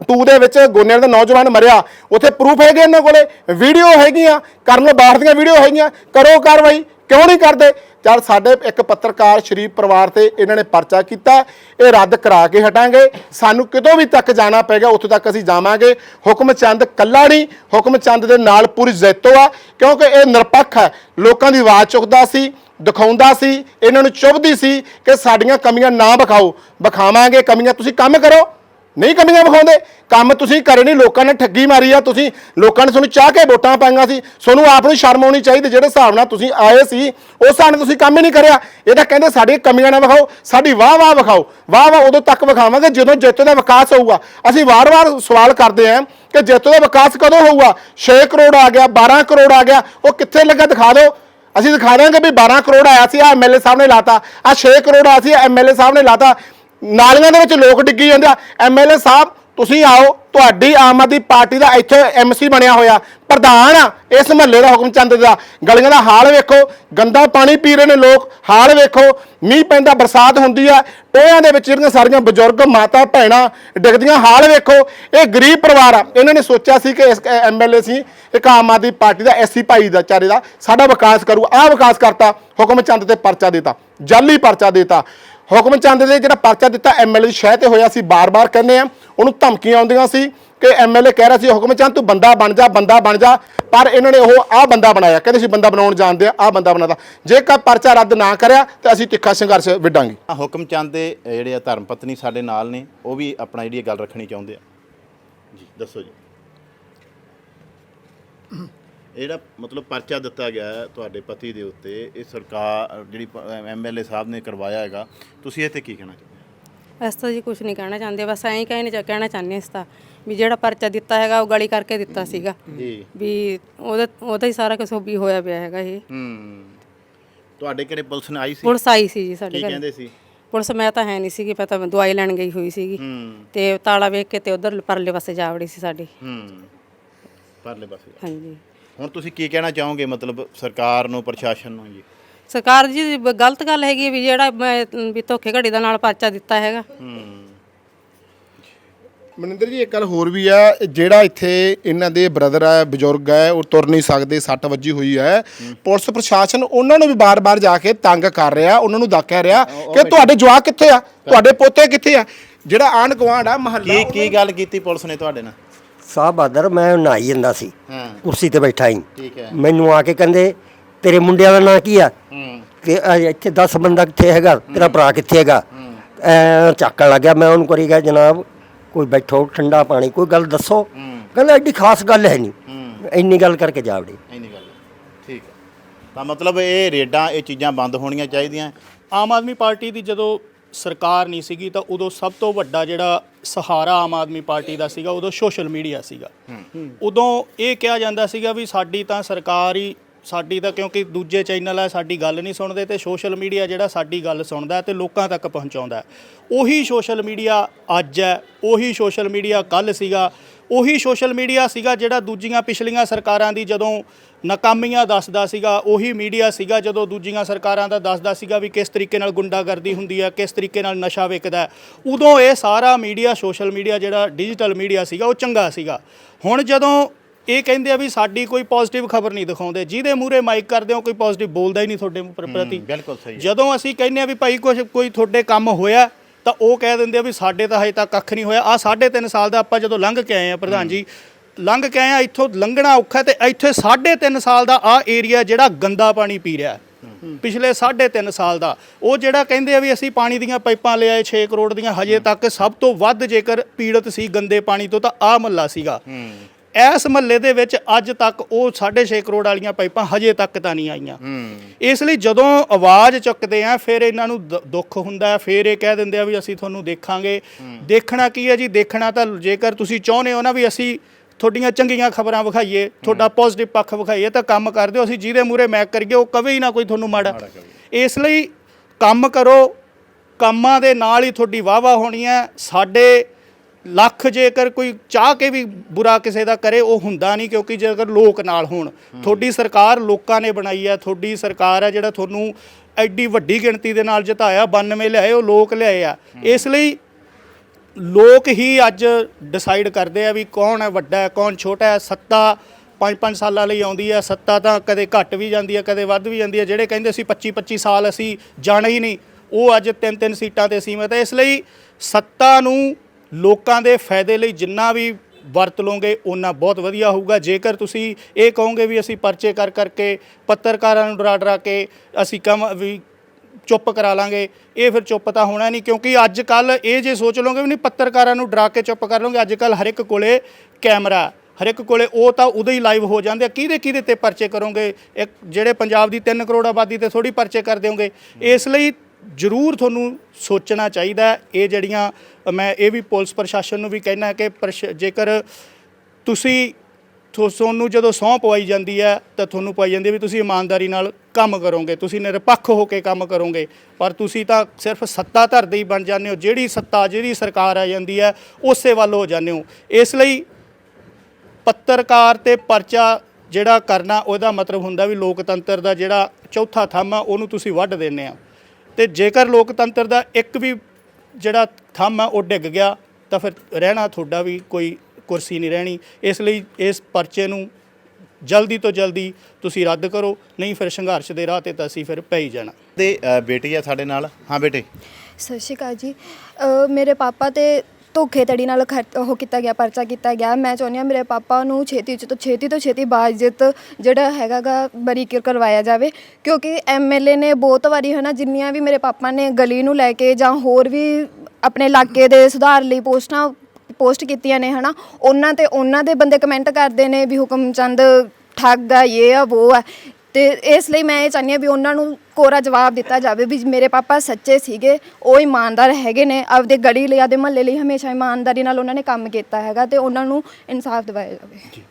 ਟੂ ਦੇ ਵਿੱਚ ਗੋਨਿਆਂ ਦਾ ਨੌਜਵਾਨ ਮਰਿਆ। ਉੱਥੇ ਪ੍ਰੂਫ ਹੈਗੇ ਇਹਨਾਂ ਕੋਲੇ ਵੀਡੀਓ ਹੈਗੀਆਂ, ਕਰਨ ਬਾਹਰ ਦੀਆਂ ਵੀਡੀਓ ਹੈਗੀਆਂ। ਕਰੋ ਕਾਰਵਾਈ, ਕਿਉਂ ਨਹੀਂ ਕਰਦੇ? ਚਲ ਸਾਡੇ ਇੱਕ ਪੱਤਰਕਾਰ ਸ਼ਰੀਫ ਪਰਿਵਾਰ ਤੇ ਇਹਨਾਂ ਨੇ ਪਰਚਾ ਕੀਤਾ, ਇਹ ਰੱਦ ਕਰਾ ਕੇ ਹਟਾਂਗੇ। ਸਾਨੂੰ ਕਿਤੋਂ ਵੀ ਤੱਕ ਜਾਣਾ ਪਏਗਾ ਉੱਥੇ ਤੱਕ ਅਸੀਂ ਜਾਵਾਂਗੇ। ਹੁਕਮ ਚੰਦ ਕੱਲਾ ਨਹੀਂ, ਹੁਕਮ ਚੰਦ ਦੇ ਨਾਲ ਪੂਰੀ ਜ਼ੈਤੋ ਆ, ਕਿਉਂਕਿ ਇਹ ਨਿਰਪੱਖ ਹੈ। ਲੋਕਾਂ ਦੀ ਆਵਾਜ਼ ਚੁੱਕਦਾ ਸੀ, ਦਿਖਾਉਂਦਾ ਸੀ, ਇਹਨਾਂ ਨੂੰ ਚੁੱਭਦੀ ਸੀ ਕਿ ਸਾਡੀਆਂ ਕਮੀਆਂ ਨਾ ਵਿਖਾਓ। ਵਿਖਾਵਾਂਗੇ ਕਮੀਆਂ, ਤੁਸੀਂ ਕੰਮ ਕਰੋ। ਨਹੀਂ ਕਮੀਆਂ ਵਿਖਾਉਂਦੇ। ਕੰਮ ਤੁਸੀਂ ਕਰੇ ਨਹੀਂ, ਲੋਕਾਂ ਨੇ ਠੱਗੀ ਮਾਰੀ ਆ। ਤੁਸੀਂ ਲੋਕਾਂ ਨੇ ਤੁਹਾਨੂੰ ਚਾਹ ਕੇ ਵੋਟਾਂ ਪਾਈਆਂ ਸੀ। ਤੁਹਾਨੂੰ ਆਪ ਨੂੰ ਸ਼ਰਮ ਆਉਣੀ ਚਾਹੀਦੀ, ਜਿਹੜੇ ਹਿਸਾਬ ਨਾਲ ਤੁਸੀਂ ਆਏ ਸੀ, ਉਸ ਹਿਸਾਬ ਨਾਲ ਤੁਸੀਂ ਕੰਮ ਹੀ ਨਹੀਂ ਕਰਿਆ। ਇਹ ਤਾਂ ਕਹਿੰਦੇ ਸਾਡੀਆਂ ਕਮੀਆਂ ਨਾ ਵਿਖਾਓ, ਸਾਡੀ ਵਾਹ ਵਾਹ ਵਿਖਾਓ। ਵਾਹ ਵਾਹ ਉਦੋਂ ਤੱਕ ਵਿਖਾਵਾਂਗੇ, ਜਦੋਂ ਜੇਤੂ ਦਾ ਵਿਕਾਸ ਹੋਊਗਾ। ਅਸੀਂ ਵਾਰ-ਵਾਰ ਸਵਾਲ ਕਰਦੇ ਆਂ ਕਿ ਜੇਤੂ ਦਾ ਵਿਕਾਸ ਕਦੋਂ ਹੋਊਗਾ? 6 ਕਰੋੜ ਆ ਗਿਆ 12 ਕਰੋੜ ਆ ਗਿਆ, ਉਹ ਕਿੱਥੇ ਲੱਗਾ? ਦਿਖਾ ਦਿਓ। ਅਸੀਂ ਦਿਖਾ ਦਾਂਗੇ ਵੀ 12 ਕਰੋੜ ਆਇਆ ਸੀ ਆ ਐਮਐਲਏ ਸਾਹਿਬ ਨੇ ਲਾਤਾ। ਆ 6 ਕਰੋੜ ਆਇਆ ਸੀ ਐਮਐਲਏ ਸਾਹਿਬ ਨੇ ਲਾਤਾ। ਨਾਲੀਆਂ ਦੇ ਵਿੱਚ ਲੋਕ ਡਿੱਗੀ ਜਾਂਦੇ ਆ। ਐਮਐਲਏ ਸਾਹਿਬ, ਤੁਸੀਂ ਆਓ, ਤੁਹਾਡੀ ਆਮ ਆਦਮੀ ਪਾਰਟੀ ਦਾ ਇੱਥੇ ਐਮਸੀ ਬਣਿਆ ਹੋਇਆ। ਪ੍ਰਧਾਨ ਆ, ਇਸ ਮਹੱਲੇ ਦਾ ਹੁਕਮ ਚੰਦ ਦਾ। ਗਲੀਆਂ ਦਾ ਹਾਲ ਵੇਖੋ, ਗੰਦਾ ਪਾਣੀ ਪੀ ਰਹੇ ਨੇ ਲੋਕ, ਹਾਲ ਵੇਖੋ। ਮੀਂਹ ਪੈਂਦਾ, ਬਰਸਾਤ ਹੁੰਦੀ ਆ। ਟੋਇਆਂ ਦੇ ਵਿੱਚ ਜਿਹੜੀਆਂ ਸਾਰੀਆਂ ਬਜ਼ੁਰਗ ਮਾਤਾ ਭੈਣਾਂ ਡਿੱਗਦੀਆਂ, ਹਾਲ ਵੇਖੋ। ਇਹ ਗਰੀਬ ਪਰਿਵਾਰ ਆ। ਇਹਨਾਂ ਨੇ ਸੋਚਿਆ ਸੀ ਕਿ ਇਸ ਐਮਐਲਏ ਸੀ, ਇੱਕ ਆਮ ਆਦਮੀ ਪਾਰਟੀ ਦਾ, ਐਸੀ ਭਾਈ ਦਾ, ਚਾਰੇ ਦਾ, ਸਾਡਾ ਵਿਕਾਸ ਕਰੂ। ਆਹ ਵਿਕਾਸ ਕਰਤਾ, ਹੁਕਮ ਚੰਦ ਤੇ ਪਰਚਾ ਦੇਤਾ। ਜਾਲੀ ਪਰਚਾ ਦੇਤਾ। ਹੁਕਮ ਚੰਦ ਦੇ ਜਿਹੜਾ ਪਰਚਾ ਦਿੱਤਾ ਐਮਐਲਏ ਦੀ ਸ਼ਹਿ ਤੇ ਹੋਇਆ ਸੀ, ਬਾਰ-ਬਾਰ ਕਹਿੰਦੇ ਆ, ਉਹਨੂੰ ਧਮਕੀਆਂ ਆਉਂਦੀਆਂ ਸੀ ਕਿ ਐਮਐਲਏ ਕਹਿ ਰਿਹਾ ਸੀ, ਹੁਕਮ ਚੰਦ, ਤੂੰ ਬੰਦਾ ਬਣ ਜਾ, ਬੰਦਾ ਬਣ ਜਾ। ਪਰ ਇਹਨਾਂ ਨੇ ਉਹ ਆਹ ਬੰਦਾ ਬਣਾਇਆ, ਕਹਿੰਦੇ ਸੀ, ਬੰਦਾ ਬਣਾਉਣ ਜਾਣਦੇ ਆ, ਆਹ ਬੰਦਾ ਬਣਾਦਾ ਜੇਕਰ ਪਰਚਾ ਰੱਦ ਨਾ ਕਰਿਆ, ਤੇ ਅਸੀਂ ਤਿੱਖਾ ਸੰਘਰਸ਼ ਵਿੱਢਾਂਗੇ। ਆ ਹੁਕਮ ਚੰਦ ਦੇ ਜਿਹੜੇ ਆ ਧਰਮ ਪਤਨੀ ਸਾਡੇ ਨਾਲ ਨੇ, ਉਹ ਵੀ ਆਪਣਾ ਜਿਹੜੀ ਗੱਲ ਰੱਖਣੀ ਚਾਹੁੰਦੇ ਆ। ਜੀ, ਦੱਸੋ ਜੀ। ਜਿਹੜਾ ਮਤਲਬ ਪਰਚਾ ਦਿੱਤਾ ਗਿਆ ਹੈ ਤੁਹਾਡੇ ਪਤੀ ਦੇ ਉੱਤੇ ਇਹ ਸਰਕਾਰ ਜਿਹੜੀ ਐਮਐਲਏ ਸਾਹਿਬ ਨੇ ਕਰਵਾਇਆ ਹੈਗਾ ਤੁਸੀਂ ਇਹ ਤੇ ਕੀ ਕਹਿਣਾ ਚਾਹੁੰਦੇ ਹੋ? ਇਸ ਤਾਂ ਜੀ ਕੁਝ ਨਹੀਂ ਕਹਿਣਾ ਚਾਹੁੰਦੇ ਬਸ ਐਂ ਕਹਿਣੇ ਚਾ ਕਹਿਣਾ ਚਾਹੁੰਦੇ ਇਸ ਤਾਂ ਵੀ ਜਿਹੜਾ ਪਰਚਾ ਦਿੱਤਾ ਹੈਗਾ ਉਹ ਗਲੀ ਕਰਕੇ ਦਿੱਤਾ ਸੀਗਾ। ਜੀ। ਵੀ ਉਹਦਾ ਉਹਦਾ ਹੀ ਸਾਰਾ ਕੁਝ ਵੀ ਹੋਇਆ ਪਿਆ ਹੈਗਾ ਇਹ। ਹੂੰ। ਤੁਹਾਡੇ ਕਿਹੜੇ ਪੁਲਿਸ ਨੇ ਆਈ ਸੀ? ਪੁਲਿਸ ਆਈ ਸੀ ਜੀ ਸਾਡੇ ਕੀ ਘਰ। ਕਹਿੰਦੇ ਸੀ? ਪੁਲਿਸ ਮੈਂ ਤਾਂ ਹੈ ਨਹੀਂ ਸੀਗੀ ਪਤਾ ਮੈਂ ਦਵਾਈ ਲੈਣ ਗਈ ਹੋਈ ਸੀਗੀ। ਹੂੰ। ਤੇ ਤਾਲਾ ਵੇਖ ਕੇ ਤੇ ਉਧਰ ਪਰਲੇ ਪਾਸੇ ਜਾ ਵੜੀ ਸੀ ਸਾਡੀ। ਹੂੰ। ਪਰਲੇ ਪਾਸੇ। ਹਾਂਜੀ। ਹੁਣ ਤੁਸੀਂ ਕੀ ਕਹਿਣਾ ਚਾਹੋਗੇ ਮਤਲਬ ਸਰਕਾਰ ਨੂੰ ਪ੍ਰਸ਼ਾਸਨ ਨੂੰ ਜੀ? ਸਰਕਾਰ ਜੀ ਬ- ਗਲਤ ਗੱਲ ਹੈਗੀ ਹੈ ਵੀ ਜਿਹੜਾ ਮੈਂ, ਵੀ ਧੋਖੇ ਘੜੀ ਦਾ ਨਾਲ ਪਰਚਾ ਦਿੱਤਾ ਹੈਗਾ। ਹੂੰ। ਮਨਿੰਦਰ ਜੀ ਇੱਕ ਗੱਲ ਹੋਰ ਵੀ ਆ ਜਿਹੜਾ ਇੱਥੇ ਇਹਨਾਂ ਦੇ ਬ੍ਰਦਰ ਆ ਬਜ਼ੁਰਗ ਆ ਉਹ ਤੁਰ ਨਹੀਂ ਸਕਦੇ ਸੱਟ ਵੱਜੀ ਹੋਈ ਹੈ ਪੁਲਿਸ ਪ੍ਰਸ਼ਾਸਨ ਉਹਨਾਂ ਨੂੰ ਵੀ ਬਾਰ-ਬਾਰ ਜਾ ਕੇ ਤੰਗ ਕਰ ਰਿਹਾ ਉਹਨਾਂ ਨੂੰ ਦੱਕਿਆ ਰਿਹਾ ਕਿ ਤੁਹਾਡੇ ਜਵਾਕ ਕਿੱਥੇ ਆ? ਤੁਹਾਡੇ ਪੋਤੇ ਕਿੱਥੇ ਆ? ਜਿਹੜਾ ਆਂਢ ਗੁਆਂਢ ਆ ਮਹੱਲਾ ਕੀ ਕੀ ਗੱਲ ਕੀਤੀ ਪੁਲਿਸ ਨੇ ਤੁਹਾਡੇ ਨਾਲ? ਸਾਹ ਬਹਾਦਰ ਮੈਂ ਨਹਾਈ ਜਾਂਦਾ ਸੀ। ਹਾਂ। ਕੁਰਸੀ ਤੇ ਬੈਠਾ ਹੀ ਠੀਕ ਹੈ। ਮੈਨੂੰ ਆ ਕੇ ਕਹਿੰਦੇ ਤੇਰੇ ਮੁੰਡਿਆਂ ਦਾ ਨਾਂ ਕੀ ਆ? ਹੂੰ। ਕਿ ਆ ਇੱਥੇ 10 ਬੰਦਾ ਕਿੱਥੇ ਹੈਗਾ? ਤੇਰਾ ਭਰਾ ਕਿੱਥੇ ਹੈਗਾ? ਐ ਚੱਕਣ ਲੱਗਿਆ ਮੈਂ ਉਹਨੂੰ ਕਰੀ ਗਿਆ ਜਨਾਬ ਕੋਈ ਬੈਠੋ ਠੰਡਾ ਪਾਣੀ ਕੋਈ ਗੱਲ ਦੱਸੋ? ਕਹਿੰਦਾ ਐਡੀ ਖਾਸ ਗੱਲ ਹੈ ਨਹੀਂ ਇੰਨੀ ਗੱਲ ਕਰਕੇ ਜਾ ਵੜੀ। ਇੰਨੀ ਗੱਲ। ਠੀਕ ਹੈ। ਤਾਂ ਮਤਲਬ ਇਹ ਰੇਡਾਂ ਇਹ ਚੀਜ਼ਾਂ ਬੰਦ ਹੋਣੀਆਂ ਚਾਹੀਦੀਆਂ। ਆਮ ਆਦਮੀ ਪਾਰਟੀ ਦੀ ਜਦੋਂ ਸਰਕਾਰ ਨਹੀਂ ਸੀਗੀ ਤਾਂ ਉਦੋਂ ਸਭ ਤੋਂ ਵੱਡਾ ਜਿਹੜਾ ਸਹਾਰਾ ਆਮ ਆਦਮੀ ਪਾਰਟੀ ਦਾ ਸੀਗਾ ਉਦੋਂ ਸੋਸ਼ਲ ਮੀਡੀਆ ਸੀਗਾ ਉਦੋਂ ਇਹ ਕਿਹਾ ਜਾਂਦਾ ਸੀਗਾ ਵੀ ਸਾਡੀ ਤਾਂ ਸਰਕਾਰ ਹੀ ਸਾਡੀ ਤਾਂ ਕਿਉਂਕਿ ਦੂਜੇ ਚੈਨਲ ਆ ਸਾਡੀ ਗੱਲ ਨਹੀਂ ਸੁਣਦੇ ਤੇ ਸੋਸ਼ਲ ਮੀਡੀਆ ਜਿਹੜਾ ਸਾਡੀ ਗੱਲ ਸੁਣਦਾ ਤੇ ਲੋਕਾਂ ਤੱਕ ਪਹੁੰਚਾਉਂਦਾ। ਉਹੀ ਸੋਸ਼ਲ ਮੀਡੀਆ ਅੱਜ ਹੈ ਉਹੀ ਸੋਸ਼ਲ ਮੀਡੀਆ ਕੱਲ ਸੀਗਾ ਉਹੀ ਸੋਸ਼ਲ ਮੀਡੀਆ ਸੀਗਾ ਜਿਹੜਾ ਦੂਜੀਆਂ ਪਿਛਲੀਆਂ ਸਰਕਾਰਾਂ ਦੀ ਜਦੋਂ ਨਾਕਾਮੀਆਂ ਦੱਸਦਾ ਸੀਗਾ ਉਹੀ ਮੀਡੀਆ ਸੀਗਾ ਜਦੋਂ ਦੂਜੀਆਂ ਸਰਕਾਰਾਂ ਦਾ ਦੱਸਦਾ ਸੀਗਾ ਵੀ ਕਿਸ ਤਰੀਕੇ ਨਾਲ ਗੁੰਡਾਗਰਦੀ ਹੁੰਦੀ ਹੈ ਕਿਸ ਤਰੀਕੇ ਨਾਲ ਨਸ਼ਾ ਵਿਕਦਾ। ਉਦੋਂ ਇਹ ਸਾਰਾ ਮੀਡੀਆ ਸੋਸ਼ਲ ਮੀਡੀਆ ਜਿਹੜਾ ਡਿਜੀਟਲ ਮੀਡੀਆ ਸੀਗਾ ਉਹ ਚੰਗਾ ਸੀਗਾ ਹੁਣ ਜਦੋਂ ਇਹ ਕਹਿੰਦੇ ਆ ਵੀ ਸਾਡੀ ਕੋਈ ਪੋਜ਼ਿਟਿਵ ਖਬਰ ਨਹੀਂ ਦਿਖਾਉਂਦੇ ਜਿਹਦੇ ਮੂਹਰੇ ਮਾਈਕ ਕਰਦੇ ਹੋ ਕੋਈ ਪੋਜ਼ਿਟਿਵ ਬੋਲਦਾ ਹੀ ਨਹੀਂ ਤੁਹਾਡੇ ਪ੍ਰ- ਪ੍ਰਤੀ ਬਿਲਕੁਲ ਸਹੀ। ਜਦੋਂ ਅਸੀਂ ਕਹਿੰਦੇ ਆ ਵੀ ਭਾਈ ਕੁਝ ਕੋਈ ਤੁਹਾਡੇ ਕੰਮ ਹੋਇਆ ਤਾਂ ਉਹ ਕਹਿ ਦਿੰਦੇ ਆ ਵੀ ਸਾਡੇ ਤਾਂ ਹਜੇ ਤੱਕ ਕੱਖ ਨਹੀਂ ਹੋਇਆ। ਆ ਸਾਢੇ ਤਿੰਨ ਸਾਲ ਦਾ ਆਪਾਂ ਜਦੋਂ ਲੰਘ ਕੇ ਆਏ ਆ ਪ੍ਰਧਾਨ ਜੀ, ਲੰਘ ਕੇ ਆਏ ਆ ਇੱਥੋਂ ਲੰਘਣਾ ਔਖਾ ਤੇ ਇੱਥੇ ਸਾਢੇ ਤਿੰਨ ਸਾਲ ਦਾ ਆ ਏਰੀਆ ਜਿਹੜਾ ਗੰਦਾ ਪਾਣੀ ਪੀ ਰਿਹਾ ਪਿਛਲੇ ਸਾਢੇ ਤਿੰਨ ਸਾਲ ਦਾ। ਉਹ ਜਿਹੜਾ ਕਹਿੰਦੇ ਆ ਵੀ ਅਸੀਂ ਪਾਣੀ ਦੀਆਂ ਪਾਈਪਾਂ ਲਿਆਏ 6 ਕਰੋੜ ਦੀਆਂ, ਹਜੇ ਤੱਕ ਸਭ ਤੋਂ ਵੱਧ ਜੇਕਰ ਪੀੜਤ ਸੀ ਗੰਦੇ ਪਾਣੀ ਤੋਂ ਤਾਂ ਆ ਮਹੱਲਾ ਸੀਗਾ। ਇਸ ਮਹੱਲੇ ਦੇ ਵਿੱਚ ਅੱਜ ਤੱਕ ਉਹ 6.5 ਕਰੋੜ ਵਾਲੀਆਂ ਪਾਈਪਾਂ ਹਜੇ ਤੱਕ ਤਾਂ ਨਹੀਂ ਆਈਆਂ। ਇਸ ਲਈ ਜਦੋਂ ਆਵਾਜ਼ ਚੁੱਕਦੇ ਆ ਫਿਰ ਇਹਨਾਂ ਨੂੰ ਦ- ਦੁੱਖ ਹੁੰਦਾ ਹੈ ਫਿਰ ਇਹ ਕਹਿ ਦਿੰਦੇ ਆ ਵੀ ਅਸੀਂ ਤੁਹਾਨੂੰ ਦੇਖਾਂਗੇ। ਦੇਖਣਾ ਕੀ ਹੈ ਜੀ? ਦੇਖਣਾ ਤਾਂ ਜੇਕਰ ਤੁਸੀਂ ਚਾਹੁੰਦੇ ਹੋ ਨਾ ਵੀ ਅਸੀਂ ਤੁਹਾਡੀਆਂ ਚੰਗੀਆਂ ਖਬਰਾਂ ਵਿਖਾਈਏ ਤੁਹਾਡਾ ਪੋਜ਼ਿਟਿਵ ਪੱਖ ਵਿਖਾਈਏ ਤਾਂ ਕੰਮ ਕਰਦੇ ਹੋ ਅਸੀਂ ਜਿਹਦੇ ਮੂਰੇ ਮੈਕ ਕਰੀਏ ਉਹ ਕਵੇ ਹੀ ਨਾ ਕੋਈ ਤੁਹਾਨੂੰ ਮਾੜਾ। ਇਸ ਲਈ ਕੰਮ ਕਰੋ ਕੰਮਾਂ ਦੇ ਨਾਲ ਹੀ ਤੁਹਾਡੀ ਵਾਵਾ ਹੋਣੀ ਹੈ। ਸਾਡੇ ਲੱਖ ਜੇਕਰ ਕੋਈ ਚਾਹ ਕੇ ਵੀ ਬੁਰਾ ਕਿਸੇ ਦਾ ਕਰੇ ਉਹ ਹੁੰਦਾ ਨਹੀਂ ਕਿਉਂਕਿ ਜੇਕਰ ਲੋਕ ਨਾਲ ਹੋਣ। ਤੁਹਾਡੀ ਸਰਕਾਰ ਲੋਕਾਂ ਨੇ ਬਣਾਈ ਹੈ ਤੁਹਾਡੀ ਸਰਕਾਰ ਹੈ ਜਿਹੜਾ ਤੁਹਾਨੂੰ ਐਡੀ ਵੱਡੀ ਗਿਣਤੀ ਦੇ ਨਾਲ ਜਿਤਾਇਆ 92 ਲਿਆਏ ਉਹ ਲੋਕ ਲਿਆਏ ਆ। ਇਸ ਲਈ ਲੋਕ ਹੀ ਅੱਜ ਡਿਸਾਈਡ ਕਰਦੇ ਆ ਵੀ ਕੌਣ ਹੈ ਵੱਡਾ ਹੈ ਕੌਣ ਛੋਟਾ ਹੈ। ਸੱਤਾ 5-5 ਸਾਲਾਂ ਲਈ ਆਉਂਦੀ ਹੈ ਸੱਤਾ ਤਾਂ ਕਦੇ ਘਟ ਵੀ ਜਾਂਦੀ ਹੈ ਕਦੇ ਵੱਧ ਵੀ ਜਾਂਦੀ ਹੈ। ਜਿਹੜੇ ਕਹਿੰਦੇ ਸੀ 25-25 ਸਾਲ ਅਸੀਂ ਜਾਣਾ ਹੀ ਨਹੀਂ ਉਹ ਅੱਜ ਤਿੰਨ ਤਿੰਨ ਸੀਟਾਂ ਤੇ ਸੀਮਤ ਹੈ। ਇਸ ਲਈ ਸੱਤਾ ਨੂੰ ਲੋਕਾਂ ਦੇ ਫਾਇਦੇ ਲਈ ਜਿੰਨਾ ਵੀ ਵਰਤ ਲਓਗੇ ਉਹਨਾਂ ਬਹੁਤ ਵਧੀਆ ਹੋਊਗਾ। ਜੇਕਰ ਤੁਸੀਂ ਇਹ ਕਹੋਗੇ ਵੀ ਅਸੀਂ ਪਰਚੇ ਕਰ ਕਰਕੇ ਪੱਤਰਕਾਰਾਂ ਨੂੰ ਡਰਾ ਡਰਾ ਕੇ ਅਸੀਂ ਕੰਮ ਵੀ ਚੁੱਪ ਕਰਾ ਲਾਂਗੇ, ਇਹ ਫਿਰ ਚੁੱਪ ਤਾਂ ਹੋਣਾ ਨਹੀਂ, ਕਿਉਂਕਿ ਅੱਜ ਕੱਲ ਇਹ ਜੇ ਸੋਚ ਲਓਗੇ ਵੀ ਨਹੀਂ, ਪੱਤਰਕਾਰਾਂ ਨੂੰ ਡਰਾ ਕੇ ਚੁੱਪ ਕਰ ਲਓਗੇ ਅੱਜ ਕੱਲ ਹਰ ਇੱਕ ਕੋਲੇ ਕੈਮਰਾ, ਹਰ ਇੱਕ ਕੋਲੇ ਉਹ ਤਾਂ ਉਦੋਂ ਹੀ ਲਾਈਵ ਹੋ ਜਾਂਦੇ ਆ। ਕਿਹਦੇ ਕਿਹਦੇ ਤੇ ਪਰਚੇ ਕਰੋਗੇ? ਇੱਕ ਜਿਹੜੇ ਪੰਜਾਬ ਦੀ 3 ਕਰੋੜ ਆਬਾਦੀ ਤੇ ਥੋੜੀ ਪਰਚੇ ਕਰ ਦਿਓਗੇ ਇਸ ਲਈ ਜ਼ਰੂਰ ਤੁਹਾਨੂੰ ਸੋਚਣਾ ਚਾਹੀਦਾ ਇਹ ਜਿਹੜੀਆਂ ਮੈਂ ਇਹ ਵੀ ਪੁਲਿਸ ਪ੍ਰਸ਼ਾਸਨ ਨੂੰ ਵੀ ਕਹਿਣਾ ਕਿ ਪ੍ਰਸ਼- ਜੇਕਰ ਤੁਸੀਂ ਤੁਹਾਨੂੰ ਜਦੋਂ ਸਹੁੰ ਪਵਾਈ ਜਾਂਦੀ ਹੈ, ਤਾਂ ਤੁਹਾਨੂੰ ਪਵਾਈ ਜਾਂਦੀ ਹੈ ਵੀ ਤੁਸੀਂ ਇਮਾਨਦਾਰੀ ਨਾਲ ਕੰਮ ਕਰੋਗੇ। ਤੁਸੀਂ ਨਿਰਪੱਖ ਹੋ ਕੇ ਕੰਮ ਕਰੋਗੇ। ਪਰ ਤੁਸੀਂ ਤਾਂ ਸਿਰਫ ਸੱਤਾ ਧਰਦੇ ਹੀ ਬਣ ਜਾਂਦੇ ਹੋ। ਜਿਹੜੀ ਸੱਤਾ, ਜਿਹੜੀ ਸਰਕਾਰ ਆ ਜਾਂਦੀ ਹੈ, ਉਸੇ ਵੱਲ ਹੋ ਜਾਂਦੇ ਹੋ। ਇਸ ਲਈ ਪੱਤਰਕਾਰ ਤੇ ਪਰਚਾ ਜਿਹੜਾ ਕਰਨਾ, ਉਹਦਾ ਮਤਲਬ ਹੁੰਦਾ ਵੀ ਲੋਕਤੰਤਰ ਦਾ ਜਿਹੜਾ ਚੌਥਾ ਥੰਮ ਆ, ਉਹਨੂੰ ਤੁਸੀਂ ਵੱਢ ਦਿੰਦੇ ਆ। ਤੇ ਜੇਕਰ ਲੋਕਤੰਤਰ ਦਾ ਇੱਕ ਵੀ ਜਿਹੜਾ ਥੰਮ ਆ ਉਹ ਡਿੱਗ ਗਿਆ ਤਾਂ ਫਿਰ ਰਹਿਣਾ ਤੁਹਾਡਾ ਵੀ ਕੋਈ ਕੁਰਸੀ ਨਹੀਂ ਰਹਿਣੀ। ਇਸ ਲਈ ਇਸ ਪਰਚੇ ਨੂੰ ਜਲਦੀ ਤੋਂ ਜਲਦੀ ਤੁਸੀਂ ਰੱਦ ਕਰੋ ਨਹੀਂ ਫਿਰ ਸੰਘਰਸ਼ ਦੇ ਰਾਹ ਤੇ ਤਾਂ ਅਸੀਂ ਫਿਰ ਪੈ ਹੀ ਜਾਣਾ। ਤੇ ਬੇਟੀ ਆ ਸਾਡੇ ਨਾਲ। ਹਾਂ ਬੇਟੇ। ਸਤਿ ਸ਼੍ਰੀ ਅਕਾਲ ਜੀ। ਮੇਰੇ ਪਾਪਾ ਤੇ ਧੋਖੇਧੜੀ ਨਾਲ ਖਰ- ਉਹ ਕੀਤਾ ਗਿਆ, ਪਰਚਾ ਕੀਤਾ ਗਿਆ। ਮੈਂ ਚਾਹੁੰਦੀ ਹਾਂ ਮੇਰੇ ਪਾਪਾ ਨੂੰ ਛੇਤੀ ਤੋਂ ਛੇਤੀ ਤੋਂ ਛੇਤੀ ਬਾਜ਼ਿਤ ਜਿਹੜਾ ਹੈਗਾਗਾ ਬਰੀ ਕਰ- ਕਰਵਾਇਆ ਜਾਵੇ। ਕਿਉਂਕਿ ਐਮਐਲਏ ਨੇ ਬਹੁਤ ਵਾਰੀ ਹਨਾ ਜਿੰਨੀਆਂ ਵੀ ਮੇਰੇ ਪਾਪਾ ਨੇ ਗਲੀ ਨੂੰ ਲੈ ਕੇ ਜਾਂ ਹੋਰ ਵੀ ਆਪਣੇ ਇਲਾਕੇ ਦੇ ਸੁਧਾਰ ਲਈ ਪੋਸਟਾਂ, ਪੋਸਟ ਕੀਤੀਆਂ ਨੇ ਹਨਾ, ਉਹਨਾਂ ਤੇ, ਉਹਨਾਂ ਦੇ ਬੰਦੇ ਕਮੈਂਟ ਕਰਦੇ ਨੇ ਵੀ ਹੁਕਮ ਚੰਦ ਠੱਗ ਆ ਇਹ ਆ ਉਹ ਆ। ਤੇ ਇਸ ਲਈ ਮੈਂ ਇਹ ਚਾਹੁੰਦੀ ਹਾਂ ਵੀ ਉਹਨਾਂ ਨੂੰ ਕੋਰਾ ਜਵਾਬ ਦਿੱਤਾ ਜਾਵੇ ਵੀ ਮੇਰੇ ਪਾਪਾ ਸੱਚੇ ਸੀਗੇ, ਉਹ ਇਮਾਨਦਾਰ ਹੈਗੇ ਨੇ, ਆਪਦੇ ਗੜੀ ਲਈ, ਆਪਦੇ ਮਹੱਲੇ ਲਈ ਹਮੇਸ਼ਾ ਇਮਾਨਦਾਰੀ ਨਾਲ ਉਹਨਾਂ ਨੇ ਕੰਮ ਕੀਤਾ ਹੈਗਾ ਤੇ ਉਹਨਾਂ ਨੂੰ ਇਨਸਾਫ ਦਿਵਾਇਆ ਜਾਵੇ।